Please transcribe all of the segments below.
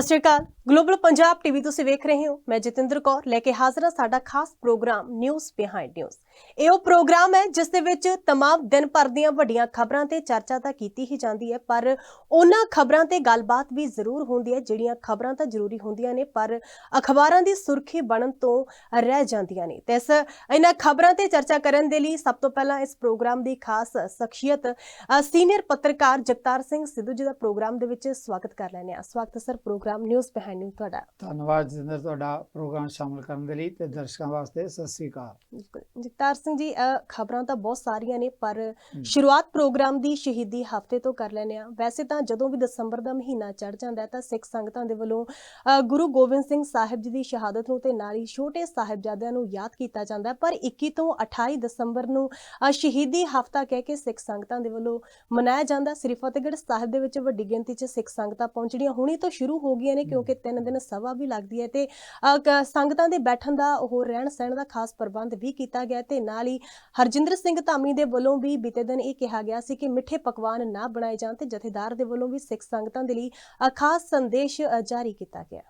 ਸਤਿ ਸ਼੍ਰੀ ਅਕਾਲ। ਗਲੋਬਲ ਪੰਜਾਬ ਟੀਵੀ ਤੁਸੀਂ ਵੇਖ ਰਹੇ ਹੋ ਮੈਂ ਜਤਿੰਦਰ ਕੌਰ ਲੈ ਕੇ ਹਾਜ਼ਰ ਹਾਂ ਸਾਡਾ ਖਾਸ ਪ੍ਰੋਗਰਾਮ ਨਿਊਜ਼ ਬਿਹਾਈਂਡ ਨਿਊਜ਼ ਇਹ ਉਹ ਪ੍ਰੋਗਰਾਮ ਹੈ ਜਿਸ ਦੇ ਵਿੱਚ तमाम ਦਿਨ ਭਰ ਦੀਆਂ ਵੱਡੀਆਂ ਖਬਰਾਂ ਤੇ ਚਰਚਾ ਤਾਂ ਕੀਤੀ ਹੀ ਜਾਂਦੀ ਹੈ ਪਰ ਉਹਨਾਂ ਖਬਰਾਂ ਤੇ ਗੱਲਬਾਤ ਵੀ ਜ਼ਰੂਰ ਹੁੰਦੀ ਹੈ ਜਿਹੜੀਆਂ ਖਬਰਾਂ ਤਾਂ ਜ਼ਰੂਰੀ ਹੁੰਦੀਆਂ ਨੇ ਪਰ ਅਖਬਾਰਾਂ ਦੀ ਸੁਰਖੀ ਬਣਨ ਤੋਂ ਰਹਿ ਜਾਂਦੀਆਂ ਨੇ ਤੇ ਇਸ ਇਹਨਾਂ ਖਬਰਾਂ ਤੇ ਚਰਚਾ ਕਰਨ ਦੇ ਲਈ ਸਭ ਤੋਂ ਪਹਿਲਾਂ ਇਸ ਪ੍ਰੋਗਰਾਮ ਦੀ ਖਾਸ ਸ਼ਖਸੀਅਤ ਅ, ਸੀਨੀਅਰ ਪੱਤਰਕਾਰ ਜਗਤਾਰ ਸਿੰਘ ਸਿੱਧੂ ਜੀ ਦਾ ਪ੍ਰੋਗਰਾਮ ਦੇ ਵਿੱਚ ਸਵਾਗਤ ਕਰ ਲੈਂਦੇ ਆ ਸਵਾਗਤ ਹੈ sir programme news behind news ਤੁਹਾਡਾ ਧੰਨਵਾਦ ਜਿੰਦਰ ਤੁਹਾਡਾ ਪ੍ਰੋਗਰਾਮ ਸ਼ਾਮਲ ਕਰਨ ਦੇ ਲਈ ਤੇ ਦਰਸ਼ਕਾਂ ਵਾਸਤੇ ਸਤਿ ਸ੍ਰੀ ਅਕਾਲ। ਜਗਤਾਰ ਸਿੰਘ ਜੀ ਖਬਰਾਂ ਤਾਂ ਬਹੁਤ ਸਾਰੀਆਂ ਨੇ ਪਰ ਸ਼ੁਰੂਆਤ ਪ੍ਰੋਗਰਾਮ ਦੀ ਸ਼ਹੀਦੀ ਹਫ਼ਤੇ ਤੋਂ ਕਰ ਆ ਵੈਸੇ ਤਾਂ ਜਦੋਂ ਵੀ ਦਸੰਬਰ ਦਾ ਮਹੀਨਾ ਚੜ ਜਾਂਦਾ ਹੈ ਤਾਂ ਸਿੱਖ ਸੰਗਤਾਂ ਦੇ ਵੱਲੋਂ ਗੁਰੂ ਗੋਬਿੰਦ ਸਿੰਘ ਸਾਹਿਬ ਜੀ ਦੀ ਸ਼ਹਾਦਤ ਨੂੰ ਤੇ ਨਾਲ ਹੀ ਛੋਟੇ ਸਾਹਿਬਜ਼ਾਦਿਆਂ ਨੂੰ ਯਾਦ ਕੀਤਾ ਜਾਂਦਾ ਹੈ। ਪਰ 21 ਤੋਂ 28 ਦਸੰਬਰ ਨੂੰ ਸ਼ਹੀਦੀ ਹਫਤਾ ਕਹਿ ਕੇ ਸਿੱਖ ਸੰਗਤਾਂ ਦੇ ਵੱਲੋਂ ਮਨਾਇਆ ਜਾਂਦਾ। ਸ੍ਰੀ ਫਤਿਹਗੜ੍ਹ ਸਾਹਿਬ ਦੇ ਵਿੱਚ ਵੱਡੀ ਗਿਣਤੀ 'ਚ ਸਿੱਖ ਸੰਗਤਾਂ ਪਹੁੰਚਣੀਆਂ ਹੁਣੀ ਤੋਂ ਸ਼ੁਰੂ ਹੋ ਗਈਆਂ ਨੇ ਕਿਉਂਕਿ ਤਿੰਨ ਦਿਨ ਸਭਾ ਵੀ ਲੱਗਦੀ ਹੈ ਤੇ ਸੰਗਤਾਂ ਦੇ ਬੈਠਣ ਦਾ ਉਹ ਰਹਿਣ ਸਹਿਣ ਦਾ ਖਾਸ ਪ੍ਰਬੰਧ ਵੀ ਕੀਤਾ ਗਿਆ ਤੇ ਨਾਲ ਹੀ ਹਰਜਿੰਦਰ ਸਿੰਘ ਧਾਮੀ ਦੇ ਵੱਲੋਂ ਵੀ ਬੀਤੇ ਦਿਨ ਇਹ ਕਿਹਾ ਗਿਆ ਸੀ ਕਿ ਮਿੱਠੇ ਪਕਵਾਨ ਨਾ ਬਣਾਏ ਜਾਣ ਤੇ ਜਥੇਦਾਰ ਦੇ ਵੱਲੋਂ ਵੀ ਸਿੱਖ ਸੰਗਤਾਂ ਦੇ ਲਈ ਖਾਸ ਸੰਦੇਸ਼ ਜਾਰੀ ਕੀਤਾ ਗਿਆ।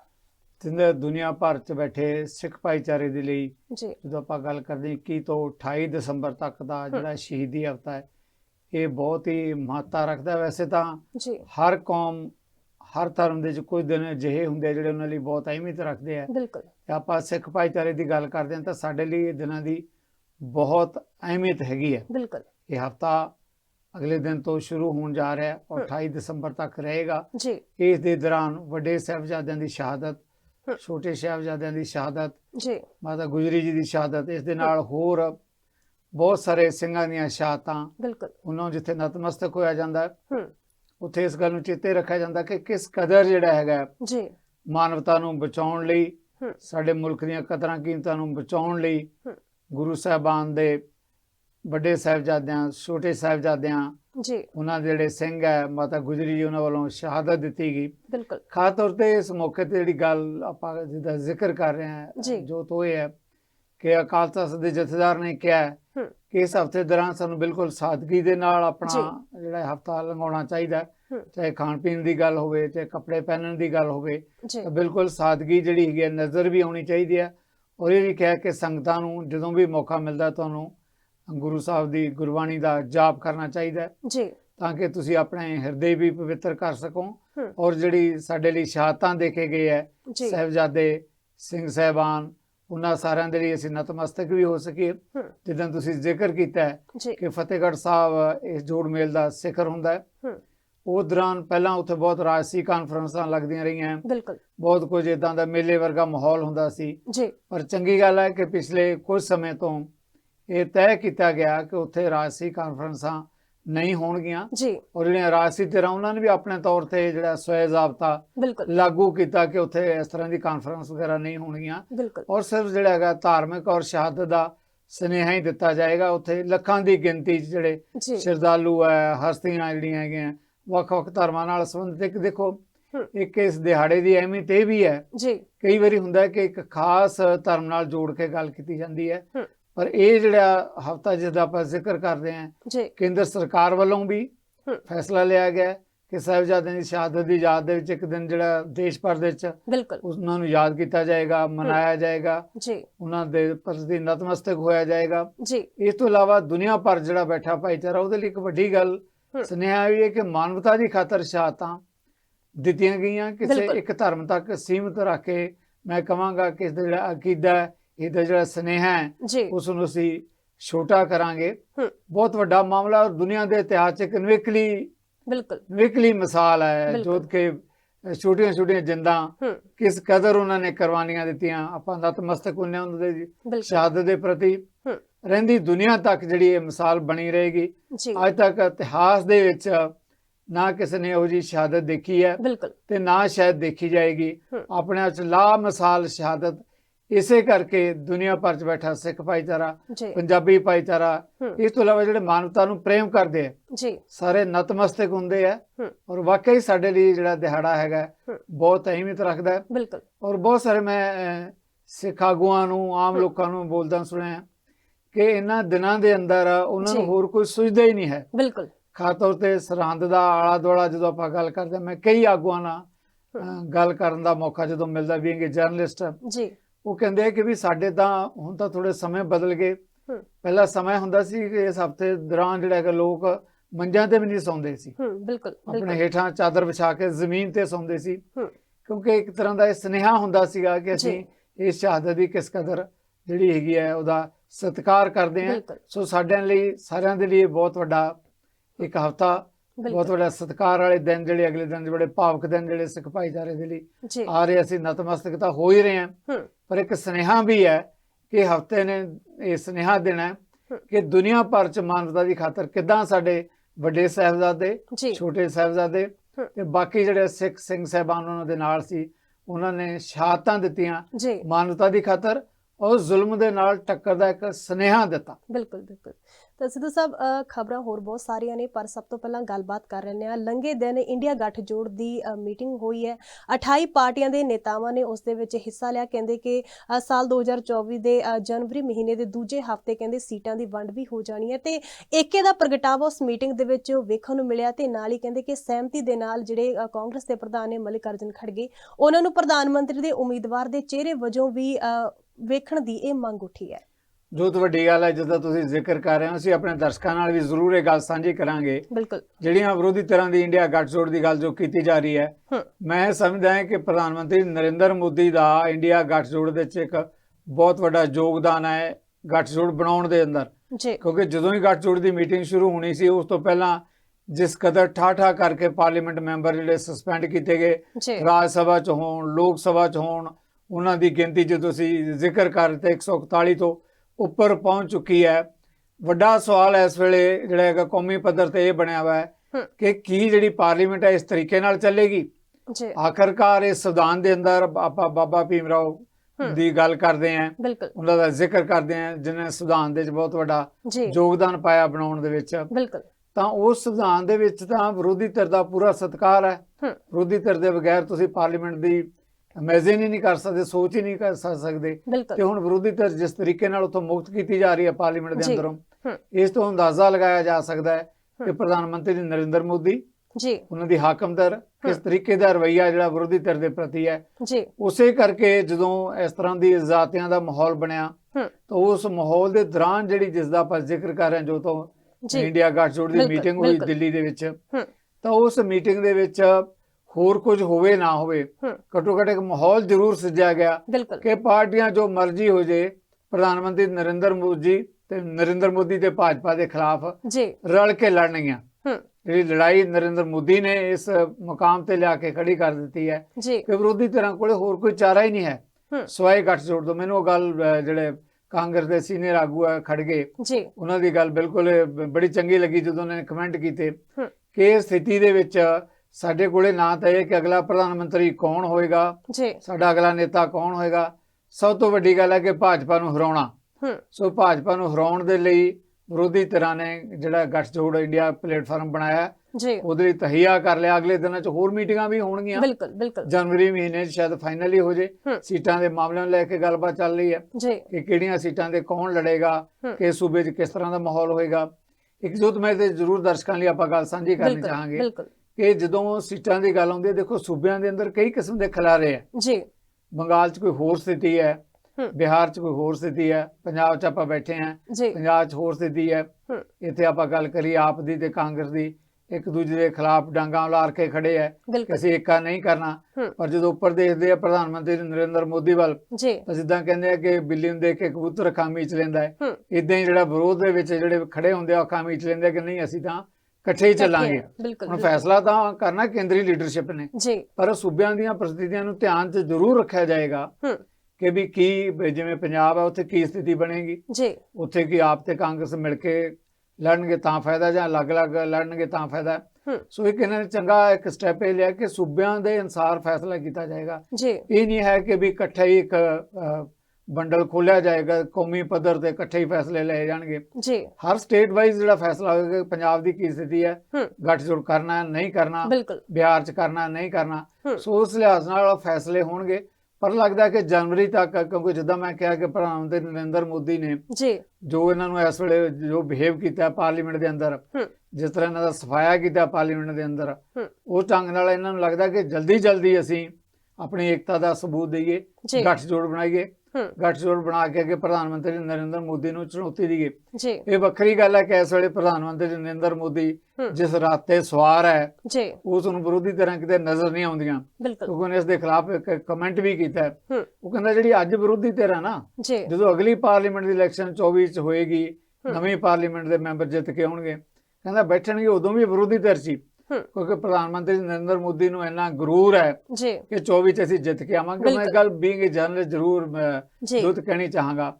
ਜਿੰਦਰ ਦੁਨੀਆ ਭਰ ਚ ਬੈਠੇ ਸਿੱਖ ਭਾਈਚਾਰੇ ਦੇ ਲਈ ਜੀ। ਜਦੋਂ ਆਪਾਂ ਗੱਲ ਕਰਦੇ ਹਾਂ 21 ਤੋਂ 28 ਦਸੰਬਰ ਤੱਕ ਦਾ ਜਿਹੜਾ ਸ਼ਹੀਦੀ ਹਫਤਾ ਹੈ ਇਹ ਬਹੁਤ ਹੀ ਮਹੱਤਤਾ ਰੱਖਦਾ। ਵੈਸੇ ਤਾਂ ਜੀ। ਹਰ ਕੌਮ ਹਰ ਧਰਮ ਦੇ ਚ ਕੁਝ ਦਿਨ ਅਜਿਹੇ ਹੁੰਦੇ ਆ ਜਿਹੜੇ ਉਹਨਾਂ ਲਈ ਬਹੁਤ ਅਹਿਮੀਅਤ ਰੱਖਦੇ ਆ। ਬਿਲਕੁਲ। ਤੇ ਆਪਾਂ ਸਿੱਖ ਭਾਈਚਾਰੇ ਦੀ ਗੱਲ ਕਰਦੇ ਹਾਂ ਤਾਂ ਸਾਡੇ ਲਈ ਇਹ ਦਿਨਾਂ ਦੀ ਬਹੁਤ ਅਹਿਮੀਅਤ ਹੈਗੀ ਹੈ ਬਿਲਕੁਲ। ਇਹ ਹਫਤਾ ਅਗਲੇ ਦਿਨ ਤੋਂ ਸ਼ੁਰੂ ਹੋਣ ਜਾ ਰਿਹਾ ਹੈ ਔਰ ਹਮ। 28 ਦਸੰਬਰ ਤੱਕ ਰਹੇਗਾ। ਜੀ। ਇਸ ਦੇ ਦੌਰਾਨ ਵੱਡੇ ਸਾਹਿਬਜ਼ਾਦਿਆਂ ਦੀ ਸ਼ਹਾਦਤ। ਛੋਟੇ ਸਾਹਿਬਜ਼ਾਦਿਆਂ ਦੀ ਸ਼ਹਾਦਤ ਜੀ। ਮਾਤਾ ਗੁਜਰੀ ਜੀ ਦੀ ਸ਼ਹਾਦਤ ਇਸ ਦੇ ਨਾਲ ਹੋਰ ਬਹੁਤ ਸਾਰੇ ਸਿੰਘਾਂ ਦੀਆਂ ਸ਼ਹਾਦਤਾਂ ਬਿਲਕੁਲ। ਉਹਨਾਂ ਨੂੰ ਜਿੱਥੇ ਨਤਮਸਤਕ ਹੋਇਆ ਜਾਂਦਾ ਹੂੰ। ਉੱਥੇ ਇਸ ਗੱਲ ਨੂੰ ਚੇਤੇ ਰੱਖਿਆ ਜਾਂਦਾ ਕਿ ਕਿਸ ਕਦਰ ਜਿਹੜਾ ਹੈਗਾ ਜੀ ਮਾਨਵਤਾ ਨੂੰ ਬਚਾਉਣ ਲਈ। ਸਾਡੇ ਮੁਲਕ ਦੀਆਂ ਕਦਰਾਂ ਕੀਮਤਾਂ ਨੂੰ ਬਚਾਉਣ ਲਈ। ਗੁਰੂ ਸਾਹਿਬਾਨ ਦੇ ਵੱਡੇ ਸਾਹਿਬਜ਼ਾਦਿਆਂ ਛੋਟੇ ਸਾਹਿਬਜ਼ਾਦਿਆਂ ਜੀ ਉਹਨਾਂ ਦੇ ਜਿਹੜੇ ਸਿੰਘ ਹੈ ਮਾਤਾ ਗੁਜਰੀ ਜੀ ਉਹਨਾਂ ਵੱਲੋਂ ਸ਼ਹਾਦਤ ਦਿੱਤੀ ਗਈ ਬਿਲਕੁਲ ਖਾਸ ਤੌਰ ਤੇ ਇਸ ਮੌਕੇ ਤੇ ਜਿਹੜੀ ਗੱਲ ਆਪਾਂ ਜਿਹਦਾ ਜ਼ਿਕਰ ਕਰ ਰਹੇ ਹਾਂ ਜੀ। ਤੋਂ ਇਹ ਹੈ ਕਿ ਅਕਾਲ ਤਖਤ ਦੇ ਜਥੇਦਾਰ ਨੇ ਕਿਹਾ ਇਸ ਹਫ਼ਤੇ ਦੌਰਾਨ ਸਾਨੂੰ ਬਿਲਕੁਲ ਸਾਦਗੀ ਦੇ ਨਾਲ ਆਪਣਾ ਜਿਹੜਾ ਹਫਤਾ ਲੰਘਾਉਣਾ ਚਾਹੀਦਾ ਚਾਹੇ ਖਾਣ ਪੀਣ ਦੀ ਗੱਲ ਹੋਵੇ ਚਾਹੇ ਕੱਪੜੇ ਪਹਿਨਣ ਦੀ ਗੱਲ ਹੋਵੇ ਤਾਂ ਬਿਲਕੁਲ ਸਾਦਗੀ ਜਿਹੜੀ ਹੈਗੀ ਹੈ ਨਜ਼ਰ ਵੀ ਆਉਣੀ ਚਾਹੀਦੀ ਹੈ। ਔਰ ਇਹ ਵੀ ਕਿਹਾ ਕਿ ਸੰਗਤਾਂ ਨੂੰ ਜਦੋਂ ਵੀ ਮੌਕਾ ਮਿਲਦਾ ਤੁਹਾਨੂੰ ਗੁਰੂ ਸਾਹਿਬ ਦੀ ਗੁਰਬਾਣੀ ਦਾ ਜਾਪ ਕਰਨਾ ਚਾਹੀਦਾ ਹੈ। ਜੀ। ਤਾਂ ਕਿ ਤੁਸੀਂ ਆਪਣੇ ਹਿਰਦੇ ਵੀ ਪਵਿੱਤਰ ਕਰ ਸਕੋ। ਔਰ ਜਿਹੜੀ ਸਾਡੇ ਲਈ ਸ਼ਹਾਦਤਾਂ ਦੇਖੇ ਗਏ ਹੈ ਸਾਹਿਬਜ਼ਾਦੇ ਸਿੰਘ ਸਾਹਿਬਾਨ ਉਹਨਾਂ ਸਾਰਿਆਂ ਦੇ ਲਈ ਅਸੀਂ ਨਤਮਸਤਕ ਵੀ ਹੋ ਸਕੀਏ। ਜਿੱਦਾਂ ਤੁਸੀਂ ਜ਼ਿਕਰ ਕੀਤਾ ਹੈ ਕਿ ਫਤਿਹਗੜ੍ਹ ਸਾਹਿਬ ਇਸ ਜੋੜ ਮੇਲ ਦਾ ਸਿਖਰ ਹੁੰਦਾ ਹੈ। ਹੂੰ। ਉਹ ਦੌਰਾਨ ਪਹਿਲਾਂ ਉੱਥੇ ਬਹੁਤ ਰਾਜਸੀ ਕਾਨਫਰੰਸਾਂ ਲੱਗਦੀਆਂ ਰਹੀਆਂ ਬਿਲਕੁਲ। ਬਹੁਤ ਕੁਝ ਇਦਾਂ ਦਾ ਮੇਲੇ ਵਰਗਾ ਮਾਹੌਲ ਹੁੰਦਾ ਸੀ। ਜੀ। ਪਰ ਚੰਗੀ ਗੱਲ ਹੈ ਕਿ ਪਿਛਲੇ ਕੁਝ ਸਮੇਂ ਤੋਂ ਇਹ ਤੈਅ ਕੀਤਾ ਗਿਆ ਕਿ ਉੱਥੇ ਰਾਜਸੀ ਕਾਨਫਰੰਸਾਂ ਨਹੀਂ ਹੋਣਗੀਆਂ। ਜੀ। ਔਰ ਜਿਹੜੀਆਂ ਰਾਜਸੀ ਧਿਰਾਂ ਉਹਨਾਂ ਨੇ ਵੀ ਆਪਣੇ ਤੌਰ ਤੇ ਜਿਹੜਾ ਸਵੈ ਜ਼ਾਬਤਾ ਬਿਲਕੁਲ। ਲਾਗੂ ਕੀਤਾ ਕਿ ਉੱਥੇ ਇਸ ਤਰ੍ਹਾਂ ਦੀ ਕਾਨਫਰੰਸ ਵਗੈਰਾ ਨਹੀਂ ਹੋਣਗੀਆਂ। ਬਿਲਕੁਲ। ਔਰ ਸਿਰਫ ਜਿਹੜਾ ਹੈਗਾ ਧਾਰਮਿਕ ਔਰ ਸ਼ਹਾਦਤ ਦਾ ਸੁਨੇਹਾ ਹੀ ਦਿੱਤਾ ਜਾਏਗਾ। ਉੱਥੇ ਲੱਖਾਂ ਦੀ ਗਿਣਤੀ 'ਚ ਜਿਹੜੇ ਜੀ। ਸ਼ਰਧਾਲੂ ਹੈ ਹਸਤੀਆਂ ਜਿਹੜੀਆਂ ਹੈਗੀਆਂ ਵੱਖ-ਵੱਖ ਧਰਮਾਂ ਨਾਲ ਸੰਬੰਧਿਤ। ਇੱਕ ਦੇਖੋ ਹੂੰ। ਇੱਕ ਇਸ ਦਿਹਾੜੇ ਦੀ ਅਹਿਮੀਅਤ ਇਹ ਵੀ ਹੈ। ਜੀ। ਕਈ ਵਾਰੀ ਹੁੰਦਾ ਹੈ ਕਿ ਇੱਕ ਖਾਸ ਧਰਮ ਨਾਲ ਜੋੜ ਕੇ ਗੱਲ ਕੀਤੀ ਜਾਂਦੀ ਹੈ। ਹੂੰ। ਪਰ ਇਹ ਜਿਹੜਾ ਹਫਤਾ ਜਿਹਦਾ ਆਪਾਂ ਜ਼ਿਕਰ ਕਰਦੇ ਹਾਂ ਕੇਂਦਰ ਸਰਕਾਰ ਵੱਲੋਂ ਵੀ। ਫੈਸਲਾ ਲਿਆ ਗਿਆ ਕਿ ਸਾਹਿਬਜ਼ਾਦਿਆਂ ਦੀ ਸ਼ਹਾਦਤ ਦੀ ਯਾਦ ਦੇ ਵਿੱਚ ਇੱਕ ਦਿਨ ਜਿਹੜਾ ਦੇਸ਼ ਭਰ ਦੇ ਵਿੱਚ ਉਹਨਾਂ ਨੂੰ ਯਾਦ ਕੀਤਾ ਜਾਏਗਾ ਮਨਾਇਆ ਜਾਏਗਾ ਜੀ ਉਹਨਾਂ ਦੇ ਪ੍ਰਤੀ ਨਤਮਸਤਕ ਹੋਇਆ ਜਾਏਗਾ ਜੀ ਇਸ ਤੋਂ ਇਲਾਵਾ ਦੁਨੀਆ ਭਰ ਜਿਹੜਾ ਬੈਠਾ ਭਾਈਚਾਰਾ ਉਹਦੇ ਲਈ ਇੱਕ ਵੱਡੀ ਗੱਲ। ਸੁਨੇਹਾ ਵੀ ਹੈ ਕਿ ਮਾਨਵਤਾ ਦੀ ਖਾਤਰ ਸ਼ਹਾਦਤਾਂ ਦਿੱਤੀਆਂ ਗਈਆਂ ਕਿਸੇ। ਇੱਕ ਧਰਮ ਤੱਕ ਸੀਮਿਤ ਰੱਖ ਕੇ ਮੈਂ ਕਹਾਂਗਾ ਕਿ ਦਾ ਜਿਹੜਾ ਅਕੀਦਾ ਹੈ ਇਹਦਾ ਜਿਹੜਾ ਸੁਨੇਹਾ ਹੈ ਉਸ ਨੂੰ ਅਸੀਂ ਛੋਟਾ ਕਰਾਂਗੇ। ਬਹੁਤ ਵੱਡਾ ਮਾਮਲਾ ਔਰ ਦੁਨੀਆ ਦੇ ਇਤਿਹਾਸ 'ਚ ਇੱਕ ਨਿਵਕਲੀ ਬਿਲਕੁਲ। ਨਿਵਕਲੀ ਮਿਸਾਲ ਹੈ ਬਿਲਕੁਲ। ਜੋ ਕਿ ਛੋਟੀਆਂ ਛੋਟੀਆਂ ਜਿੰਦਾਂ ਕਿਸ ਕਦਰ ਉਹਨਾਂ ਨੇ ਕੁਰਬਾਨੀਆਂ ਦਿੱਤੀਆਂ ਆਪਾਂ ਨਤਮਸਤਕ ਹੁੰਨੇ ਉਹਨਾਂ ਦੇ ਸ਼ਹਾਦਤ ਦੇ ਪ੍ਰਤੀ। ਰਹਿੰਦੀ ਦੁਨੀਆ ਤੱਕ ਜਿਹੜੀ ਇਹ ਮਿਸਾਲ ਬਣੀ ਰਹੇਗੀ। ਅੱਜ ਤੱਕ ਇਤਿਹਾਸ ਦੇ ਵਿੱਚ ਨਾ ਕਿਸੇ ਨੇ ਇਹੋ ਜੀ ਸ਼ਹਾਦਤ ਦੇਖੀ ਹੈ ਤੇ ਨਾ ਸ਼ਾਇਦ ਦੇਖੀ ਜਾਏਗੀ। ਆਪਣੇ ਆਪ ਚ ਲਾ ਮਿਸਾਲ ਸ਼ਹਾਦਤ ਇਸੇ ਕਰਕੇ ਦੁਨੀਆ ਭਰ ਚ ਬੈਠਾ ਸਿੱਖ ਭਾਈਚਾਰਾ ਪੰਜਾਬੀ ਭਾਈਚਾਰਾ ਇਸ ਤੋਂ ਇਲਾਵਾ ਜਿਹੜੇ ਮਾਨਵਤਾ ਨੂੰ ਪ੍ਰੇਮ ਕਰਦੇ ਆ ਜੀ। ਸਾਰੇ ਨਤਮਸਤਕ ਹੁੰਦੇ ਆ ਔਰ ਵਾਕਈ ਸਾਡੇ ਲਈ ਜਿਹੜਾ ਦਿਹਾੜਾ ਹੈਗਾ ਬਹੁਤ ਅਹਿਮੀਅਤ ਰੱਖਦਾ ਹੈ। ਬਿਲਕੁਲ। ਔਰ ਬਹੁਤ ਸਾਰੇ ਮੈਂ ਸਿੱਖ ਆਗੂਆਂ ਨੂੰ ਆਮ। ਲੋਕਾਂ ਨੂੰ ਬੋਲਦਾ ਸੁਣਿਆ ਕਿ ਇਹਨਾਂ ਦਿਨਾਂ ਦੇ ਅੰਦਰ ਉਹਨਾਂ ਨੂੰ। ਹੋਰ ਕੋਈ ਸੁਝਦਾ ਹੀ ਨਹੀਂ ਹੈ। ਬਿਲਕੁਲ। ਖਾਸ ਤੌਰ ਤੇ ਸਰਹੰਦ ਦਾ ਆਲਾ ਦੁਆਲਾ ਜਦੋਂ ਆਪਾਂ ਗੱਲ ਕਰਦੇ ਮੈਂ ਕਈ ਆਗੂਆਂ ਨਾਲ ਗੱਲ ਕਰਨ ਦਾ ਮੌਕਾ ਜਦੋਂ ਮਿਲਦਾ ਬੀਇੰਗ ਅ ਜਰਨਲਿਸਟ ਜੀ। ਉਹ ਕਹਿੰਦੇ ਆ ਕਿ ਵੀ ਸਾਡੇ ਤਾਂ ਹੁਣ ਤਾਂ ਥੋੜੇ ਸਮੇਂ ਬਦਲ ਗਏ। ਪਹਿਲਾ ਸਮਾਂ ਹੁੰਦਾ ਸੀ ਕਿ ਇਸ ਹਫ਼ਤੇ ਦੌਰਾਨ ਜਿਹੜਾ ਕਿ ਲੋਕ ਮੰਜਾਂ ਤੇ ਵੀ ਨਹੀਂ ਸੌਂਦੇ ਸੀ। ਹੂੰ ਬਿਲਕੁਲ ਆਪਣੇ ਹੇਠਾਂ ਚਾਦਰ ਵਿਛਾ ਕੇ ਜ਼ਮੀਨ ਤੇ ਸੌਂਦੇ ਸੀ। ਕਿਉਂਕਿ ਇੱਕ ਤਰ੍ਹਾਂ ਦਾ ਇਹ ਸੁਨੇਹਾ ਹੁੰਦਾ ਸੀਗਾ ਕਿ ਅਸੀਂ ਇਸ ਸ਼ਹਾਦਤ ਦੀ ਕਿਸ ਕਦਰ ਜਿਹੜੀ ਹੈਗੀ ਹੈ ਉਹਦਾ ਸਤਿਕਾਰ ਕਰਦੇ ਹਾਂ। ਬਿਲਕੁਲ। ਸੋ ਸਾਡਿਆਂ ਲਈ ਸਾਰਿਆਂ ਦੇ ਲਈ ਬਹੁਤ ਵੱਡਾ ਇੱਕ ਹਫਤਾ ਬਹੁਤ ਵੱਡਾ ਸਤਿਕਾਰ ਵਾਲੇ ਦਿਨ ਜਿਹੜੇ ਅਗਲੇ ਦਿਨ ਬੜੇ ਭਾਵਕ ਦਿਨ ਜਿਹੜੇ ਸਿੱਖ ਭਾਈਚਾਰੇ ਦੇ ਲਈ ਆ ਰਹੇ ਅਸੀਂ ਨਤਮਸਤਕ ਤਾਂ ਹੋ ਹੀ ਰਹੇ ਹਾਂ। ਪਰ ਇੱਕ ਸੁਨੇਹਾ ਵੀ ਹੈ ਕਿ ਹਫ਼ਤੇ ਨੇ ਇਹ ਸੁਨੇਹਾ ਦੇਣਾ। ਕਿ ਦੁਨੀਆ ਭਰ ਚ ਮਾਨਵਤਾ ਦੀ ਖਾਤਰ ਕਿੱਦਾਂ ਸਾਡੇ ਵੱਡੇ ਸਾਹਿਬਜ਼ਾਦੇ ਛੋਟੇ ਸਾਹਿਬਜ਼ਾਦੇ। ਤੇ ਬਾਕੀ ਜਿਹੜੇ ਸਿੱਖ ਸਿੰਘ ਸਾਹਿਬਾਨ ਉਹਨਾਂ ਦੇ ਨਾਲ ਸੀ ਉਹਨਾਂ ਨੇ ਸ਼ਹਾਦਤਾਂ ਦਿੱਤੀਆਂ ਮਾਨਵਤਾ ਦੀ ਖਾਤਰ ਔਰ ਜ਼ੁਲਮ ਦੇ ਨਾਲ ਟੱਕਰ ਦਾ ਇੱਕ ਸੁਨੇਹਾ ਦਿੱਤਾ। ਬਿਲਕੁਲ ਬਿਲਕੁਲ। ਤਾਂ ਸਿੱਧੂ ਸਾਹਿਬ ਖਬਰਾਂ ਹੋਰ ਬਹੁਤ ਸਾਰੀਆਂ ਨੇ ਪਰ ਸਭ ਤੋਂ ਪਹਿਲਾਂ ਗੱਲਬਾਤ ਕਰ ਰਹੇ ਹਾਂ। ਲੰਘੇ ਦਿਨ ਇੰਡੀਆ ਗੱਠਜੋੜ ਦੀ ਮੀਟਿੰਗ ਹੋਈ ਹੈ। 28 ਪਾਰਟੀਆਂ ਦੇ ਨੇਤਾਵਾਂ ਨੇ ਉਸ ਦੇ ਵਿੱਚ ਹਿੱਸਾ ਲਿਆ। ਕਹਿੰਦੇ ਕਿ ਅ, ਸਾਲ 2024 ਦੇ ਜਨਵਰੀ ਮਹੀਨੇ ਦੇ ਦੂਜੇ ਹਫ਼ਤੇ ਕਹਿੰਦੇ ਸੀਟਾਂ ਦੀ ਵੰਡ ਵੀ ਹੋ ਜਾਣੀ ਹੈ ਤੇ ਏਕੇ ਦਾ ਪ੍ਰਗਟਾਵਾ ਉਸ ਮੀਟਿੰਗ ਦੇ ਵਿੱਚ ਵੇਖਣ ਨੂੰ ਮਿਲਿਆ ਤੇ ਨਾਲ ਹੀ ਕਹਿੰਦੇ ਕਿ ਸਹਿਮਤੀ ਦੇ ਨਾਲ ਜਿਹੜੇ ਕਾਂਗਰਸ ਦੇ ਪ੍ਰਧਾਨ ਨੇ ਮਲਿਕ ਅਰਜਨ ਖੜਗੇ ਉਹਨਾਂ ਨੂੰ ਪ੍ਰਧਾਨ ਮੰਤਰੀ ਦੇ ਉਮੀਦਵਾਰ ਦੇ ਚਿਹਰੇ ਵਜੋਂ ਵੀ ਵੇਖਣ ਦੀ ਇਹ ਮੰਗ ਉੱਠੀ ਹੈ। ਜੋ ਤਾਂ ਵੱਡੀ ਗੱਲ ਹੈ ਜਦੋਂ ਤੁਸੀਂ ਜ਼ਿਕਰ ਕਰ ਰਹੇ ਹੋ ਅਸੀਂ ਆਪਣੇ ਦਰਸ਼ਕਾਂ ਨਾਲ ਵੀ ਜ਼ਰੂਰ ਇਹ ਗੱਲ ਸਾਂਝੀ ਕਰਾਂਗੇ। ਬਿਲਕੁਲ। ਜਿਹੜੀਆਂ ਵਿਰੋਧੀ ਤਰ੍ਹਾਂ ਦੀ ਇੰਡੀਆ ਗੱਠਜੋੜ ਦੀ ਗੱਲ ਜੋ ਕੀਤੀ ਜਾ ਰਹੀ ਹੈ ਮੈਂ ਸਮਝਦਾ ਹਾਂ ਕਿ ਪ੍ਰਧਾਨ ਮੰਤਰੀ ਨਰਿੰਦਰ ਮੋਦੀ ਦਾ ਇੰਡੀਆ ਗੱਠਜੋੜ ਦੇ ਵਿੱਚ ਇੱਕ ਬਹੁਤ ਵੱਡਾ ਯੋਗਦਾਨ ਹੈ ਗੱਠਜੋੜ ਬਣਾਉਣ ਦੇ ਅੰਦਰ। ਜੀ। ਕਿਉਂਕਿ ਜਦੋਂ ਹੀ ਗੱਠਜੋੜ ਦੀ ਮੀਟਿੰਗ ਸ਼ੁਰੂ ਹੋਣੀ ਸੀ ਉਸ ਤੋਂ ਪਹਿਲਾਂ ਜਿਸ ਕਦਰ ਠਾਠਾ ਕਰਕੇ ਪਾਰਲੀਮੈਂਟ ਮੈਂਬਰ ਜਿਹੜੇ ਸਸਪੈਂਡ ਕੀਤੇ ਗਏ ਰਾਜ ਸਭਾ ਚ ਹੋਣ ਲੋਕ ਸਭਾ ਚ ਹੋਣ ਉਹਨਾਂ ਦੀ ਗਿਣਤੀ ਜੇ ਤੁਸੀਂ ਜ਼ਿਕਰ ਕਰ ਤੇ 141 ਤੋਂ ਉੱਪਰ ਪਹੁੰਚ ਚੁੱਕੀ ਹੈ। ਵੱਡਾ ਸਵਾਲ ਇਸ ਵੇਲੇ ਜਿਹੜਾ ਹੈਗਾ ਕੌਮੀ ਪੱਧਰ ਤੇ ਇਹ ਬਣਿਆ ਹੋਇਆ ਹੈ। ਕਿ ਕੀ ਜਿਹੜੀ ਪਾਰਲੀਮੈਂਟ ਹੈ ਇਸ ਤਰੀਕੇ ਨਾਲ ਚੱਲੇਗੀ? ਜੀ। ਆਖਰਕਾਰ ਇਸ ਸੰਵਿਧਾਨ ਦੇ ਅੰਦਰ ਆਪਾਂ ਬਾਬਾ ਭੀਮ ਰਾਓ। ਦੀ ਗੱਲ ਕਰਦੇ ਆਂ ਉਹਨਾਂ ਦਾ ਜ਼ਿਕਰ ਕਰਦੇ ਆਂ ਜਿਨ੍ਹਾਂ ਸੰਵਿਧਾਨ ਦੇ ਵਿੱਚ ਬਹੁਤ ਵੱਡਾ ਯੋਗਦਾਨ ਪਾਇਆ ਬਣਾਉਣ ਦੇ ਵਿੱਚ। ਬਿਲਕੁਲ। ਤਾਂ ਉਸ ਸੰਵਿਧਾਨ ਦੇ ਵਿੱਚ ਤਾਂ ਵਿਰੋਧੀ ਧਿਰ ਦਾ ਪੂਰਾ ਸਤਿਕਾਰ ਹੈ। ਹੂੰ। ਵਿਰੋਧੀ ਧਿਰ ਦੇ ਬਗੈਰ ਤੁਸੀਂ ਪਾਰਲੀਮੈਂਟ ਦੀ ਇਮੇਜਿਨ ਹੀ ਨਹੀਂ ਕਰ ਸਕਦੇ ਸੋਚ ਹੀ ਨਹੀਂ ਕਰ ਸਕਦੇ। ਤੇ ਹੁਣ ਵਿਰੋਧੀ ਧਿਰ ਜਿਸ ਤਰੀਕੇ ਨਾਲ ਉਥੋਂ ਮੁਕਤ ਕੀਤੀ ਜਾ ਰਹੀ ਹੈ ਪਾਰਲੀਮੈਂਟ ਦੇ। ਅੰਦਰੋਂ ਇਸ ਤੋਂ ਅੰਦਾਜ਼ਾ ਲਗਾਇਆ ਜਾ ਸਕਦਾ ਹੈ ਕਿ। ਪ੍ਰਧਾਨ ਮੰਤਰੀ ਨਰਿੰਦਰ ਮੋਦੀ ਜੀ। ਉਹਨਾਂ ਦੀ ਹਾਕਮਦਰ ਕਿਸ ਤਰੀਕੇ ਦਾ ਰਵਈਆ ਜਿਹੜਾ ਵਿਰੋਧੀ ਧਿਰ ਦੇ ਪ੍ਰਤੀ ਹੈ ਜੀ। ਉਸੇ ਕਰਕੇ ਜਦੋਂ ਇਸ ਤਰ੍ਹਾਂ ਦੀ ਜ਼ਾਤੀਆਂ ਦਾ ਮਾਹੌਲ ਬਣਿਆ ਤਾਂ ਉਸ ਮਾਹੌਲ ਦੇ ਦੌਰਾਨ ਜਿਹੜੀ ਜਿਸ ਦਾ ਆਪਾਂ ਜ਼ਿਕਰ ਕਰ ਰਹੇ ਹਾਂ ਜੋ ਤੋਂ ਇੰਡੀਆ ਗੱਠਜੋੜ ਦੀ ਮੀਟਿੰਗ ਹੋਈ। ਦਿੱਲੀ ਦੇ ਵਿੱਚ ਤਾਂ ਉਸ ਮੀਟਿੰਗ ਦੇ ਵਿੱਚ ਹੋਰ ਕੁਝ ਹੋਵੇ ਨਾ ਹੋਵੇ ਘੱਟੋ ਘੱਟ ਇੱਕ ਮਾਹੌਲ ਜ਼ਰੂਰ ਸਿਰਜਿਆ ਗਿਆ ਕਿ ਪਾਰਟੀਆਂ ਜੋ ਮਰਜ਼ੀ ਹੋ ਜੇ ਪ੍ਰਧਾਨ ਮੰਤਰੀ ਨਰਿੰਦਰ ਮੋਦੀ ਤੇ ਨਰਿੰਦਰ ਮੋਦੀ ਤੇ ਭਾਜਪਾ ਦੇ ਖਿਲਾਫ ਰਲ ਕੇ ਲੜਨਗੀਆਂ ਜਿਹੜੀ ਲੜਾਈ ਨਰਿੰਦਰ ਮੋਦੀ ਨੇ ਇਸ ਮੁਕਾਮ ਤੇ ਲਿਆ ਕੇ ਖੜੀ ਕਰ ਦਿੱਤੀ ਹੈ ਕਿ ਵਿਰੋਧੀ ਧਿਰਾਂ ਕੋਲੇ ਹੋਰ ਕੋਈ ਚਾਰਾ ਹੀ ਨਹੀਂ ਹੈ। ਸਵਾਏ ਗੱਠਜੋੜ ਤੋਂ ਮੈਨੂੰ ਉਹ ਗੱਲ ਜਿਹੜੇ ਕਾਂਗਰਸ ਦੇ ਸੀਨੀਅਰ ਆਗੂ ਆ ਖੜਗੇ ਜੀ। ਉਹਨਾਂ ਦੀ ਗੱਲ ਬਿਲਕੁਲ ਬੜੀ ਚੰਗੀ ਲੱਗੀ ਜਦੋਂ ਉਹਨਾਂ ਨੇ ਕਮੈਂਟ ਕੀਤੇ ਕਿ ਇਸ ਸਥਿਤੀ ਦੇ ਵਿੱਚ ਸਾਡੇ ਕੋਲੇ ਨਾ ਤਾਂ ਇਹ ਕਿ ਅਗਲਾ ਪ੍ਰਧਾਨ ਮੰਤਰੀ ਕੌਣ ਹੋਏਗਾ? ਜੀ। ਸਾਡਾ ਅਗਲਾ ਨੇਤਾ ਕੌਣ ਹੋਏਗਾ? ਸਭ ਤੋਂ ਵੱਡੀ ਗੱਲ ਹੈ ਕਿ ਭਾਜਪਾ ਨੂੰ ਹਰਾਉਣਾ। ਹੂੰ। ਸੋ ਭਾਜਪਾ ਨੂੰ ਹਰਾਉਣ ਦੇ ਲਈ ਵਿਰੋਧੀ ਧਿਰਾਂ ਨੇ ਜਿਹੜਾ ਗੱਠਜੋੜ ਇੰਡੀਆ ਪਲੇਟਫਾਰਮ ਬਣਾਇਆ ਜੀ। ਉਹਦੇ ਲਈ ਤਹੀਆ ਕਰ ਲਿਆ। ਅਗਲੇ ਦਿਨਾਂ 'ਚ ਹੋਰ ਮੀਟਿੰਗਾਂ ਵੀ ਹੋਣਗੀਆਂ। ਬਿਲਕੁਲ ਬਿਲਕੁਲ। ਜਨਵਰੀ ਮਹੀਨੇ 'ਚ ਸ਼ਾਇਦ ਫਾਈਨਲ ਹੀ ਜੇ। ਸੀਟਾਂ ਦੇ ਮਾਮਲਿਆਂ ਨੂੰ ਲੈ ਕੇ ਗੱਲਬਾਤ ਚੱਲ ਰਹੀ ਹੈ ਕਿ ਕਿਹੜੀਆਂ ਸੀਟਾਂ ਤੇ ਕੌਣ ਲੜੇਗਾ। ਕਿਸ ਸੂਬੇ 'ਚ ਕਿਸ ਤਰ੍ਹਾਂ ਦਾ ਮਾਹੌਲ ਹੋਏਗਾ। ਇੱਕ ਜੋਤ ਮੈਂ ਤੇ ਜ਼ਰੂਰ ਦਰਸ਼ਕਾਂ ਲਈ ਆਪਾਂ ਗੱਲ ਸਾਂਝੀ ਕਰਨੀ ਚਾਹਾਂਗੇ। ਬਿਲਕੁਲ। ਕਿ ਜਦੋਂ ਸੀਟਾਂ ਦੀ ਗੱਲ ਆਉਂਦੀ ਹੈ ਦੇਖੋ ਸੂਬਿਆਂ ਦੇ ਅੰਦਰ ਕਈ ਕਿਸਮ ਦੇ ਖਿਲਾਰੇ ਹੈ। ਜੀ। ਬੰਗਾਲ 'ਚ ਕੋਈ ਹੋਰ ਸਥਿਤੀ ਹੈ ਬਿਹਾਰ 'ਚ ਕੋਈ ਹੋਰ ਸਥਿਤੀ ਹੈ ਪੰਜਾਬ 'ਚ ਆਪਾਂ ਬੈਠੇ ਜੀ। ਪੰਜਾਬ 'ਚ ਹੋਰ ਸਥਿਤੀ ਹੈ। ਇੱਥੇ ਆਪਾਂ ਗੱਲ ਕਰੀ ਆਪ ਦੀ ਤੇ ਕਾਂਗਰਸ ਦੀ ਇੱਕ ਦੂਜੇ ਦੇ ਖਿਲਾਫ ਡਾਂਗਾਂ ਲਾਰ ਕੇ ਖੜੇ ਬਿਲਕੁਲ। ਅਸੀਂ ਏਕਾ ਨਹੀਂ ਕਰਨਾ। ਪਰ ਜਦੋਂ ਉੱਪਰ ਦੇਖਦੇ ਆ ਪ੍ਰਧਾਨ ਮੰਤਰੀ ਨਰਿੰਦਰ ਮੋਦੀ ਵੱਲ ਜੀ। ਤਾਂ ਜਿੱਦਾਂ ਕਹਿੰਦੇ ਆ ਕਿ ਬਿੱਲੀ ਨੂੰ ਦੇਖ ਕੇ ਕਬੂਤਰ ਖਾਮੀ ਚ ਲੈਂਦਾ ਹੈ। ਇਦਾਂ ਹੀ ਜਿਹੜਾ ਵਿਰੋਧ ਦੇ ਵਿੱਚ ਜਿਹੜੇ ਖੜੇ ਹੁੰਦੇ ਆ ਖਾਮੀ ਚ ਲੈਂਦੇ ਆ ਕਿ ਨਹੀਂ ਅਸੀਂ ਤਾਂ ਇਕੱਠੇ ਹੀ ਚੱਲਾਂਗੇ। ਬਿਲਕੁਲ ਹੁਣ। ਫੈਸਲਾ ਤਾਂ ਕਰਨਾ ਕੇਂਦਰੀ ਲੀਡਰਸ਼ਿਪ ਨੇ। ਜੀ। ਪਰ ਸੂਬਿਆਂ ਦੀਆਂ ਪ੍ਰਸਥਿਤੀਆਂ ਨੂੰ ਧਿਆਨ 'ਚ ਜ਼ਰੂਰ ਰੱਖਿਆ ਜਾਏਗਾ ਕਿ ਵੀ ਕੀ ਜਿਵੇਂ ਪੰਜਾਬ ਹੈ ਉੱਥੇ ਕੀ ਸਥਿਤੀ ਬਣੇਗੀ। ਜੀ। ਉੱਥੇ ਕੀ ਆਪ ਤੇ ਕਾਂਗਰਸ ਮਿਲ ਕੇ ਲੜਨਗੇ ਤਾਂ ਫਾਇਦਾ ਜਾਂ ਅਲੱਗ-ਅਲੱਗ ਲੜਨਗੇ ਤਾਂ ਫਾਇਦਾ। ਸੋ ਇਹ ਇਹਨਾਂ ਨੇ ਚੰਗਾ ਇੱਕ ਸਟੈਪ ਇਹ ਲਿਆ ਕਿ ਸੂਬਿਆਂ ਦੇ ਅਨਸਾਰ ਫੈਸਲਾ ਕੀਤਾ ਜਾਏਗਾ। ਜੀ। ਇਹ ਨਹੀਂ ਹੈ ਕਿ ਵੀ ਇਕੱਠਾ ਹੀ ਇੱਕ ਬੰਡਲ ਖੋਲਿਆ ਜਾਏਗਾ ਕੌਮੀ ਪੱਧਰ ਤੇ ਇਕੱਠੇ ਹੀ ਫੈਸਲੇ ਲਏ ਜਾਣਗੇ। ਜੀ। ਹਰ ਸਟੇਟ ਵਾਈਜ਼ ਜਿਹੜਾ ਫੈਸਲਾ ਹੋਏਗਾ ਕਿ ਪੰਜਾਬ ਦੀ ਕੀ ਸਥਿਤੀ ਹੈ? ਗੱਠਜੋੜ ਕਰਨਾ ਨਹੀਂ ਕਰਨਾ ਬਿਹਾਰ ਚ ਕਰਨਾ ਨਹੀਂ ਕਰਨਾ ਸੋ ਉਸ ਲਿਹਾਜ਼ ਨਾਲ ਫੈਸਲੇ ਹੋਣਗੇ। ਪਰ ਲੱਗਦਾ ਕਿ ਜਨਵਰੀ ਤੱਕ ਕਿਉਂਕਿ ਜਿੱਦਾਂ ਮੈਂ ਕਿਹਾ ਕਿ ਪ੍ਰਧਾਨ ਮੰਤਰੀ ਨਰਿੰਦਰ ਮੋਦੀ ਨੇ ਜੀ। ਜੋ ਇਹਨਾਂ ਨੂੰ ਇਸ ਵੇਲੇ ਜੋ ਬਿਹੇਵ ਕੀਤਾ ਪਾਰਲੀਮੈਂਟ ਦੇ ਅੰਦਰ। ਜਿਸ ਤਰ੍ਹਾਂ ਇਹਨਾਂ ਦਾ ਸਫਾਇਆ ਕੀਤਾ ਪਾਰਲੀਮੈਂਟ ਦੇ ਅੰਦਰ। ਉਹ ਢੰਗ ਨਾਲ ਇਹਨਾਂ ਨੂੰ ਲੱਗਦਾ ਕਿ ਜਲਦੀ ਜਲਦੀ ਅਸੀਂ ਆਪਣੀ ਏਕਤਾ ਦਾ ਸਬੂਤ ਦਈਏ ਗੱਠਜੋੜ ਬਣਾਈਏ। ਗੱਠਜੋੜ ਬਣਾ ਕੇ ਅੱਗੇ ਪ੍ਰਧਾਨ ਮੰਤਰੀ ਨਰਿੰਦਰ ਮੋਦੀ ਨੂੰ ਚੁਣੌਤੀ ਦਈਏ ਜੀ। ਇਹ ਵੱਖਰੀ ਗੱਲ ਹੈ ਕਿ ਇਸ ਵੇਲੇ ਪ੍ਰਧਾਨ ਮੰਤਰੀ ਨਰਿੰਦਰ ਮੋਦੀ। ਜਿਸ ਰਾਤੇ ਸਵਾਰ ਹੈ ਜੀ। ਉਸ ਨੂੰ ਵਿਰੋਧੀ ਤਰ੍ਹਾਂ ਕਿਤੇ ਨਜ਼ਰ ਨਹੀਂ ਆਉਂਦੀਆਂ। ਕਿਉਂਕਿ ਉਹਨੇ ਇਸ ਦੇ ਖਿਲਾਫ ਇੱਕ ਕਮੈਂਟ ਵੀ ਕੀਤਾ ਉਹ ਕਹਿੰਦਾ ਜਿਹੜੀ ਅੱਜ ਵਿਰੋਧੀ ਧਿਰ ਹੈ ਨਾ ਜਦੋਂ ਅਗਲੀ ਪਾਰਲੀਮੈਂਟ ਦੀ ਇਲੈਕਸ਼ਨ 24 ਚ ਹੋਏਗੀ। ਨਵੀਂ ਪਾਰਲੀਮੈਂਟ ਦੇ ਮੈਂਬਰ ਜਿੱਤ ਕੇ ਆਉਣਗੇ। ਕਹਿੰਦਾ ਬੈਠਣਗੇ ਉਦੋਂ ਵੀ ਵਿਰੋਧੀ ਧਿਰ ਸੀ। ਕਿਉਂਕਿ ਪ੍ਰਧਾਨ ਮੰਤਰੀ ਨਰਿੰਦਰ ਮੋਦੀ ਨੂੰ ਇੰਨਾ ਗਰੂਰ ਹੈ ਜੀ। ਕਿ 24 ਚ ਅਸੀਂ ਜਿੱਤ ਕੇ ਆਵਾਂਗੇ। ਮੈਂ। ਗੱਲ ਬੀਇੰਗ ਅ ਜਰਨਲਿਸਟ ਜ਼ਰੂਰ ਦੁੱਧ ਕਹਿਣੀ ਚਾਹਾਂਗਾ